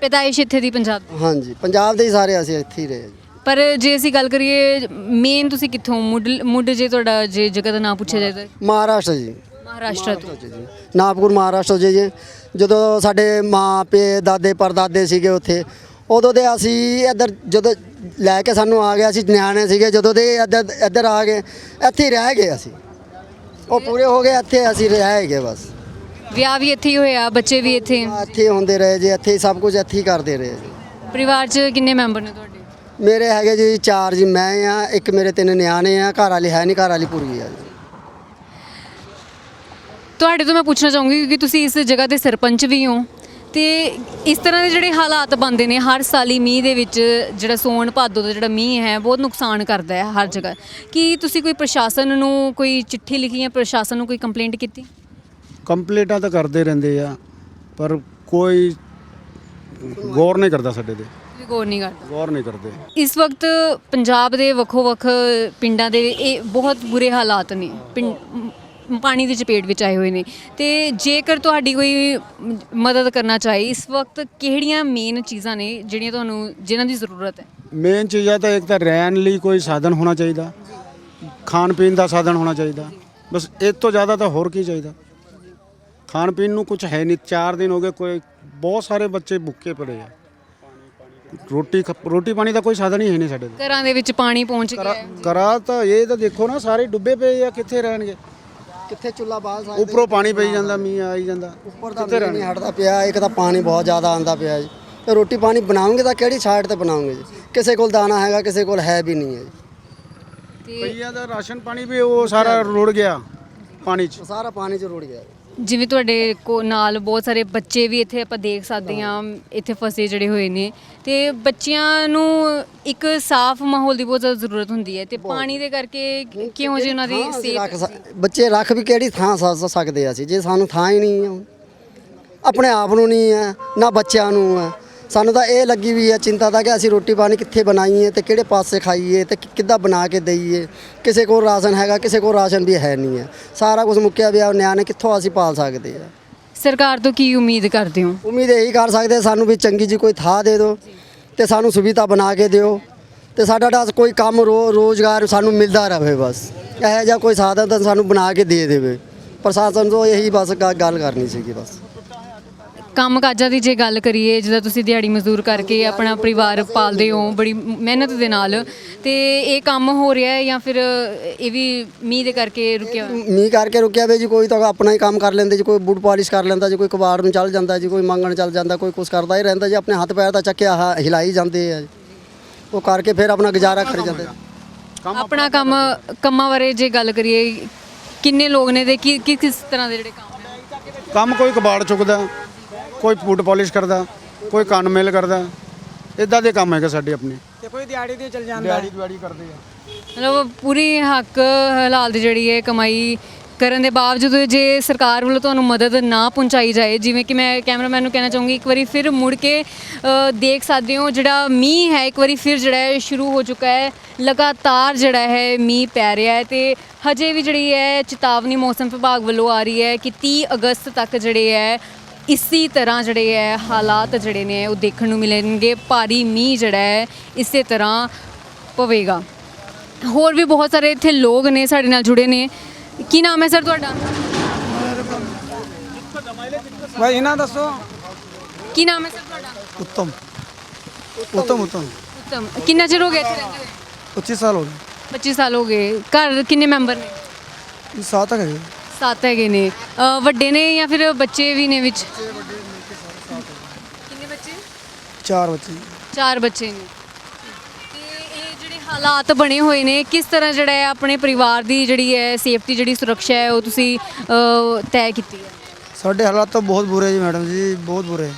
ਪੈਦਾਇਸ਼ ਇੱਥੇ ਦੀ ਪੰਜਾਬ ਦੀ? ਹਾਂਜੀ ਪੰਜਾਬ ਦੇ ਹੀ ਸਾਰੇ ਅਸੀਂ ਇੱਥੇ ਹੀ ਰਹੇ ਜੀ। ਪਰ ਜੇ ਅਸੀਂ ਗੱਲ ਕਰੀਏ ਮੇਨ ਤੁਸੀਂ ਕਿੱਥੋਂ? ਮੁੱਢ ਮੁੱਢ ਜੇ ਤੁਹਾਡਾ ਜੇ ਜਗ੍ਹਾ ਦਾ ਨਾਮ ਪੁੱਛਿਆ ਜਾਏ ਤਾਂ? ਮਹਾਰਾਸ਼ਟਰ ਜੀ। ਮਹਾਰਾਸ਼ਟਰ ਤੋਂ। ਨਾਗਪੁਰ ਮਹਾਰਾਸ਼ਟਰ ਜੀ ਜੀ। ਜਦੋਂ ਸਾਡੇ ਮਾਂ ਪੇ ਦਾਦੇ ਪਰਦਾਦੇ ਸੀਗੇ ਉੱਥੇ ਉਦੋਂ ਦੇ ਅਸੀਂ ਇੱਧਰ ਜਦੋਂ ਲੈ ਕੇ ਸਾਨੂੰ ਆ ਗਿਆ ਅਸੀਂ ਨਿਆਣੇ ਸੀਗੇ ਜਦੋਂ ਦੇ ਇੱਧਰ ਇੱਧਰ ਆ ਗਏ ਇੱਥੇ ਹੀ ਰਹਿ ਗਏ ਅਸੀਂ। ਉਹ ਪੂਰੇ ਹੋ ਗਏ ਇੱਥੇ ਅਸੀਂ ਰਹਿ ਗਏ ਬਸ। ਵਿਆਹ ਵੀ ਇੱਥੇ ਹੀ ਹੋਇਆ ਬੱਚੇ ਵੀ ਇੱਥੇ? ਇੱਥੇ ਹੁੰਦੇ ਰਹੇ ਜੀ ਇੱਥੇ ਹੀ ਸਭ ਕੁਝ ਇੱਥੇ ਹੀ ਕਰਦੇ ਰਹੇ ਜੀ। ਪਰਿਵਾਰ 'ਚ ਕਿੰਨੇ ਮੈਂਬਰ ਨੇ ਤੁਹਾਡੇ? ਮੇਰੇ ਹੈਗੇ ਜੀ ਚਾਰ ਜੀ ਮੈਂ ਆ ਇੱਕ ਮੇਰੇ ਤਿੰਨ ਨਿਆਣੇ ਆ ਘਰ ਵਾਲੀ ਹੈ ਨਹੀਂ ਘਰ ਵਾਲੀ ਪੂਰੀ ਆ ਜੀ। ਤੁਹਾਡੇ ਤੋਂ ਮੈਂ ਪੁੱਛਣਾ ਚਾਹੂੰਗੀ ਕਿਉਂਕਿ ਤੁਸੀਂ ਇਸ ਜਗ੍ਹਾ ਦੇ ਸਰਪੰਚ ਵੀ ਹੋ ਤੇ ਇਸ ਤਰ੍ਹਾਂ ਦੇ ਜਿਹੜੇ ਹਾਲਾਤ ਬਣਦੇ ਨੇ ਹਰ ਸਾਲ ਹੀ ਮੀਂਹ ਦੇ ਵਿੱਚ ਜਿਹੜਾ ਸੋਨ ਭਾਦੋ ਦਾ ਜਿਹੜਾ ਮੀਂਹ ਹੈ ਬਹੁਤ ਨੁਕਸਾਨ ਕਰਦਾ ਹੈ ਹਰ ਜਗ੍ਹਾ। ਕੀ ਤੁਸੀਂ ਕੋਈ ਪ੍ਰਸ਼ਾਸਨ ਨੂੰ ਕੋਈ ਚਿੱਠੀ ਲਿਖੀ ਹੈ ਪ੍ਰਸ਼ਾਸਨ ਨੂੰ ਕੋਈ ਕੰਪਲੇਂਟ ਕੀਤੀ? ਕੰਪਲੀਟਾਂ ਤਾਂ ਕਰਦੇ ਰਹਿੰਦੇ ਆ ਪਰ ਕੋਈ ਗੌਰ ਨਹੀਂ ਕਰਦਾ ਸਾਡੇ ਤੇ। ਕੋਈ ਗੌਰ ਨਹੀਂ ਕਰਦਾ? ਗੌਰ ਨਹੀਂ ਕਰਦੇ। ਇਸ ਵਕਤ ਪੰਜਾਬ ਦੇ ਵੱਖੋ ਵੱਖ ਪਿੰਡਾਂ ਦੇ ਇਹ ਬਹੁਤ ਬੁਰੇ ਹਾਲਾਤ ਨੇ। ਪਿੰਡ ਪਾਣੀ ਦੀ ਚਪੇਟ ਵਿੱਚ ਆਏ ਹੋਏ ਨੇ। ਤੇ ਜੇਕਰ ਤੁਹਾਡੀ ਕੋਈ ਮਦਦ ਕਰਨਾ ਚਾਹੇ ਇਸ ਵਕਤ ਕਿਹੜੀਆਂ ਮੇਨ ਚੀਜ਼ਾਂ ਨੇ ਜਿਹੜੀਆਂ ਤੁਹਾਨੂੰ ਜਿਨ੍ਹਾਂ ਦੀ ਜ਼ਰੂਰਤ ਹੈ? ਮੇਨ ਚੀਜ਼ਾਂ ਤਾਂ ਇੱਕ ਤਾਂ ਰਹਿਣ ਲਈ ਕੋਈ ਸਾਧਨ ਹੋਣਾ ਚਾਹੀਦਾ। ਖਾਣ ਪੀਣ ਦਾ ਸਾਧਨ ਹੋਣਾ ਚਾਹੀਦਾ। ਬਸ ਇਹ ਤੋਂ ਜ਼ਿਆਦਾ ਤਾਂ ਹੋਰ ਕੀ ਚਾਹੀਦਾ। ਖਾਣ ਪੀਣ ਨੂੰ ਕੁਝ ਹੈ ਨਹੀਂ। 4 ਦਿਨ ਹੋ ਗਏ ਕੋਈ ਬਹੁਤ ਸਾਰੇ ਬੱਚੇ ਭੁੱਖੇ ਪੜੇ ਆ। ਰੋਟੀ ਖ- ਰੋਟੀ ਪਾਣੀ ਦਾ ਕੋਈ ਸਾਧਨ ਹੀ ਹੈ ਨਹੀਂ ਸਾਡੇ ਘਰਾਂ ਦੇ ਵਿੱਚ ਪਾਣੀ ਪਹੁੰਚ ਗਿਆ ਕਰਾ ਹੈ। ਕਰਾ ਤਾਂ ਇਹ ਤਾਂ ਦੇਖੋ ਨਾ ਸਾਰੇ ਡੁੱਬੇ ਪਏ ਆ ਕਿੱਥੇ ਰਹਿਣਗੇ? ਕਿੱਥੇ ਚੁੱਲਾ ਬਾਲ ਸਕਦੇ ਉੱਪਰੋਂ ਪਾਣੀ ਪਈ ਜਾਂਦਾ ਮੀਂਹ ਆਈ ਜਾਂਦਾ। ਉੱਪਰ ਦਾ ਮੀਂਹ ਨਹੀਂ ਹਟਦਾ ਪਿਆ ਇੱਕ ਤਾਂ ਪਾਣੀ ਬਹੁਤ ਜ਼ਿਆਦਾ ਆਂਦਾ ਪਿਆ ਜੀ। ਤੇ ਰੋਟੀ ਪਾਣੀ ਬਣਾਉਂਗੇ ਤਾਂ ਕਿਹੜੀ ਸਾਈਡ ਤੇ ਬਣਾਉਂਗੇ ਜੀ? ਕਿਸੇ ਕੋਲ ਦਾਣਾ ਹੈਗਾ ਕਿਸੇ ਕੋਲ ਹੈ ਵੀ ਨਹੀਂ ਹੈ ਜੀ। ਤੇ ਪਈਆ ਦਾ ਰਾਸ਼ਨ ਪਾਣੀ ਵੀ ਉਹ ਸਾਰਾ ਰੁੜ ਗਿਆ ਪਾਣੀ 'ਚ। ਉਹ ਸਾਰਾ ਪਾਣੀ ਚ ਰੁੜ ਗਿਆ ਜੀ। ਜਿਵੇਂ ਤੁਹਾਡੇ ਕੋ ਨਾਲ ਬਹੁਤ ਸਾਰੇ ਬੱਚੇ ਵੀ ਇੱਥੇ ਆਪਾਂ ਦੇਖ ਸਕਦੇ ਹਾਂ ਇੱਥੇ ਫਸੇ ਜਿਹੜੇ ਹੋਏ ਨੇ। ਤੇ ਬੱਚਿਆਂ ਨੂੰ ਇੱਕ ਸਾਫ਼ ਮਾਹੌਲ ਦੀ ਬਹੁਤ ਜ਼ਿਆਦਾ ਜ਼ਰੂਰਤ ਹੁੰਦੀ ਹੈ ਤੇ ਪਾਣੀ ਦੇ ਕਰਕੇ ਕਿਉਂ ਜੀ ਉਹਨਾਂ ਦੀ ਥਾਂ ਅਸੀਂ ਸਿਹਤ ਰੱਖ ਸਕ- ਬੱਚੇ ਰੱਖ ਵੀ ਕਿਹੜੀ ਥਾਂ ਸ- ਸਕਦੇ ਆ ਅਸੀਂ ਜੇ ਸਾਨੂੰ ਥਾਂ ਹੀ ਨਹੀਂ ਹੈ ਆਪਣੇ ਆਪ ਨੂੰ ਨਹੀਂ ਹੈ ਨਾ ਬੱਚਿਆਂ ਨੂੰ ਹੈ ਸਾਨੂੰ ਤਾਂ ਇਹ ਲੱਗੀ ਵੀ ਹੈ ਚਿੰਤਾ ਤਾਂ ਕਿ ਅਸੀਂ ਰੋਟੀ ਪਾਣੀ ਕਿੱਥੇ ਬਣਾਈਏ ਤੇ ਕਿਹੜੇ ਪਾਸੇ ਖਾਈਏ ਤੇ ਕਿ- ਕਿੱਦਾਂ ਬਣਾ ਕੇ ਦਈਏ। ਕਿਸੇ ਕੋਲ ਰਾਸ਼ਨ ਹੈਗਾ ਕਿਸੇ ਕੋਲ ਰਾਸ਼ਨ ਵੀ ਹੈ ਨਹੀਂ ਹੈ। ਸਾਰਾ ਕੁਝ ਮੁੱਕਿਆ ਪਿਆ ਨਿਆਣੇ ਕਿੱਥੋਂ ਅਸੀਂ ਪਾਲ ਸਕਦੇ ਆ? ਸਰਕਾਰ ਤੋਂ ਕੀ ਉਮੀਦ ਕਰਦੇ ਹੋ? ਉਮੀਦ ਇਹੀ ਕਰ ਸਕਦੇ ਸਾਨੂੰ ਵੀ ਚੰਗੀ ਜੀ ਕੋਈ ਥਾਂ ਦੇ ਦਿਓ ਤੇ ਸਾਨੂੰ ਸੁਵਿਧਾ ਬਣਾ ਕੇ ਦਿਓ ਤੇ ਸਾਡਾ ਦਾ ਕੋਈ ਕੰਮ ਰੋ ਰੋਜ਼ਗਾਰ ਸਾਨੂੰ ਮਿਲਦਾ ਰਹੇ ਬਸ। ਇਹੋ ਜਿਹਾ ਕੋਈ ਸਾਧਨ ਤਾਂ ਸਾਨੂੰ ਬਣਾ ਕੇ ਦੇ ਦੇਵੇ। ਪ੍ਰਸ਼ਾਸਨ ਤੋਂ ਇਹੀ ਬਸ ਗ- ਗੱਲ ਕਰਨੀ ਸੀਗੀ ਬਸ। ਕੰਮ ਕਾਜਾਂ ਦੀ ਜੇ ਗੱਲ ਕਰੀਏ ਜਿੱਦਾਂ ਤੁਸੀਂ ਦਿਹਾੜੀ ਮਜ਼ਦੂਰ ਕਰਕੇ ਆਪਣਾ ਪਰਿਵਾਰ ਪਾਲਦੇ ਹੋ ਬੜੀ ਮਿਹਨਤ ਦੇ ਨਾਲ ਤੇ ਇਹ ਕੰਮ ਹੋ ਰਿਹਾ ਹੈ ਜਾਂ ਫਿਰ ਇਹ ਵੀ ਮੀਂਹ ਦੇ ਕਰਕੇ ਰੁਕਿਆ ਹੋਇਆ? ਮੀਂਹ ਕਰਕੇ ਰੁਕਿਆ ਵੇ ਜੀ ਕੋਈ ਤਾਂ ਆਪਣਾ ਹੀ ਕੰਮ ਕਰ ਲੈਂਦੇ ਜੀ ਕੋਈ ਬੂਟ ਪਾਲਿਸ਼ ਕਰ ਲੈਂਦਾ ਜੀ ਕੋਈ ਕਬਾੜ ਨੂੰ ਚੱਲ ਜਾਂਦਾ ਜੀ ਕੋਈ ਮੰਗਣ ਚੱਲ ਜਾਂਦਾ ਕੋਈ ਕੁਛ ਕਰਦਾ ਹੀ ਰਹਿੰਦਾ ਜੀ ਆਪਣੇ ਹੱਥ ਪੈਰ ਤਾਂ ਚੱਕਿਆ ਹ- ਹਿਲਾਈ ਜਾਂਦੇ ਆ ਜੀ। ਉਹ ਕਰਕੇ ਫਿਰ ਆਪਣਾ ਗੁਜ਼ਾਰਾ ਕਰੀ ਜਾਂਦੇ ਆਪਣਾ ਕੰਮ ਕੰਮਾਂ ਬਾਰੇ ਜੇ ਗੱਲ ਕਰੀਏ ਕਿੰਨੇ ਲੋਕ ਨੇ ਤੇ ਕੀ ਕੀ- ਕਿਸ ਤਰ੍ਹਾਂ ਦੇ ਜਿਹੜੇ ਕੰਮ ਨੇ ਕੰਮ ਕੋਈ ਕਬਾੜ ਚੁੱਕਦਾ ਕੋਈ ਫੂਡ ਪਾਲਿਸ਼ ਕਰਦਾ ਕੋਈ ਕੰਨ ਮਿਲ ਕਰਦਾ ਇਦਾਂ ਦੇ ਕੰਮ ਹੈਗੇ ਸਾਡੇ ਆਪਣੇ। ਤੇ ਕੋਈ ਦਿਹਾੜੀ ਤੇ ਚਲ ਜਾਂਦਾ। ਦਿਹਾੜੀ ਦਿਹਾੜੀ ਕਰਦੇ ਆ। ਮਤਲਬ ਪੂਰੀ ਹੱਕ ਹਲਾਲ ਦੀ ਜਿਹੜੀ ਹੈ ਕਮਾਈ ਕਰਨ ਦੇ ਬਾਵਜੂਦ ਜੇ ਸਰਕਾਰ ਵੱਲੋਂ ਤੁਹਾਨੂੰ ਮਦਦ ਨਾ ਪਹੁੰਚਾਈ ਜਾਏ ਜਿਵੇਂ ਕਿ ਮੈਂ ਕੈਮਰਾਮੈਨ ਨੂੰ ਕਹਿਣਾ ਚਾਹੂੰਗੀ ਇੱਕ ਵਾਰੀ ਫਿਰ ਮੁੜ ਕੇ ਦੇਖ ਸਕਦੇ ਹੋ ਜਿਹੜਾ ਮੀਂਹ ਹੈ ਇੱਕ ਵਾਰੀ ਫਿਰ ਜਿਹੜਾ ਹੈ ਸ਼ੁਰੂ ਹੋ ਚੁੱਕਾ ਹੈ ਲਗਾਤਾਰ ਜਿਹੜਾ ਹੈ ਮੀਂਹ ਪੈ ਰਿਹਾ ਹੈ ਤੇ ਹਜੇ ਵੀ ਜਿਹੜੀ ਹੈ ਚੇਤਾਵਨੀ ਮੌਸਮ ਵਿਭਾਗ ਵੱਲੋਂ ਆ ਰਹੀ ਹੈ ਕਿ 30 ਅਗਸਤ ਤੱਕ ਜਿਹੜੇ ਹੈ ਇਸੇ ਤਰ੍ਹਾਂ ਜਿਹੜੇ ਹੈ ਹਾਲਾਤ ਜਿਹੜੇ ਨੇ ਉਹ ਦੇਖਣ ਨੂੰ ਮਿਲਣਗੇ। ਭਾਰੀ ਮੀਂਹ ਜਿਹੜਾ ਹੈ ਇਸੇ ਤਰ੍ਹਾਂ ਪਵੇਗਾ। ਹੋਰ ਵੀ ਬਹੁਤ ਸਾਰੇ ਇੱਥੇ ਲੋਕ ਨੇ ਸਾਡੇ ਨਾਲ ਜੁੜੇ ਨੇ। ਕੀ ਨਾਮ ਹੈ ਸਰ ਤੁਹਾਡਾ? ਭਾਈ ਇਹਨਾਂ ਦੱਸੋ। ਕੀ ਨਾਮ ਹੈ ਸਰ ਤੁਹਾਡਾ? ਉੱਤਮ। ਉੱਤਮ ਉੱਤਮ। ਉੱਤਮ। ਕਿੰਨਾ ਚਿਰ ਹੋ ਗਿਆ ਇੱਥੇ ਰਹਿੰਦੇ ਹੋਏ? 25 ਸਾਲ ਹੋ ਗਏ। 25 ਸਾਲ ਹੋ ਗਏ। ਘਰ ਕਿੰਨੇ ਮੈਂਬਰ ਨੇ? ਸਾਤ ਤੱਕ ਹੈ ਸੱਤ ਹੈਗੇ ਨੇ। ਅ, ਵੱਡੇ ਨੇ ਜਾਂ ਫਿਰ ਬੱਚੇ ਵੀ ਨੇ ਵਿੱਚ? ਕਿੰਨੇ ਬੱਚੇ? ਚਾਰ ਬੱਚੇ। ਚਾਰ ਬੱਚੇ ਨੇ। ਤੇ ਇਹ ਜਿਹੜੇ ਹਾਲਾਤ ਬਣੇ ਹੋਏ ਨੇ ਕਿਸ ਤਰ੍ਹਾਂ ਜਿਹੜਾ ਹੈ ਆਪਣੇ ਪਰਿਵਾਰ ਦੀ ਜਿਹੜੀ ਹੈ ਸੇਫਟੀ ਜਿਹੜੀ ਸੁਰੱਖਿਆ ਹੈ ਉਹ ਤੁਸੀਂ ਅ, ਤੈਅ ਕੀਤੀ ਹੈ? ਸਾਡੇ ਹਾਲਾਤ ਤਾਂ ਬਹੁਤ ਬੁਰੇ ਜੀ ਮੈਡਮ ਜੀ ਬਹੁਤ ਬੁਰੇ।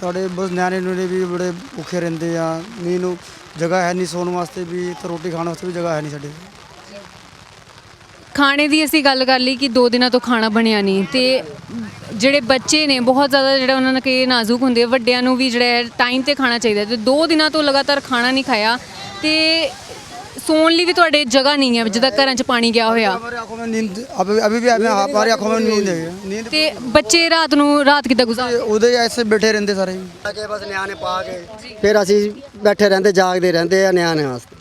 ਸਾਡੇ ਬਸ ਨਿਆਣੇ ਨੂਣੇ ਵੀ ਬੜੇ ਭੁੱਖੇ ਰਹਿੰਦੇ ਆ। ਮੀਂਹ ਨੂੰ ਜਗ੍ਹਾ ਹੈ ਨਹੀਂ ਸੌਣ ਵਾਸਤੇ ਵੀ ਤੇ ਰੋਟੀ ਖਾਣ ਵਾਸਤੇ ਵੀ ਜਗ੍ਹਾ ਹੈ ਨਹੀਂ ਸਾਡੇ। ਖਾਣੇ ਦੀ ਅਸੀਂ ਗੱਲ ਕਰ ਲਈ ਕਿ ਦੋ ਦਿਨਾਂ ਤੋਂ ਖਾਣਾ ਬਣਿਆ ਨਹੀਂ ਤੇ ਜਿਹੜੇ ਬੱਚੇ ਨੇ ਬਹੁਤ ਜ਼ਿਆਦਾ ਜਿਹੜਾ ਉਹਨਾਂ ਨੇ ਕਿ ਨਾਜ਼ੁਕ ਹੁੰਦੇ ਆ, ਵੱਡਿਆਂ ਨੂੰ ਵੀ ਜਿਹੜਾ ਟਾਈਮ ਤੇ ਖਾਣਾ ਚਾਹੀਦਾ ਤੇ ਦੋ ਦਿਨਾਂ ਤੋਂ ਲਗਾਤਾਰ ਖਾਣਾ ਨਹੀਂ ਖਾਇਆ ਤੇ ਸੌਣ ਲਈ ਵੀ ਤੁਹਾਡੇ ਜਗ੍ਹਾ ਨਹੀਂ ਹੈ ਜਿੱਦਾਂ ਘਰਾਂ 'ਚ ਪਾਣੀ ਗਿਆ ਹੋਇਆ हमारी आंखों में नींद अभी अभी भी हमें हमारी आंखों में नींद है नींद ਤੇ ਬੱਚੇ ਰਾਤ ਨੂੰ ਰਾਤ ਕਿੱਦਾਂ ਗੁਜ਼ਾਰਦੇ उधर ही ऐसे बैठे रहते सारे ਕੇ ਬਸ ਨਿਆਣੇ ਪਾ ਕੇ ਫਿਰ ਅਸੀਂ ਬੈਠੇ ਰਹਿੰਦੇ ਜਾਗਦੇ ਰਹਿੰਦੇ ਆ ਨਿਆਣੇ ਵਾਸਤੇ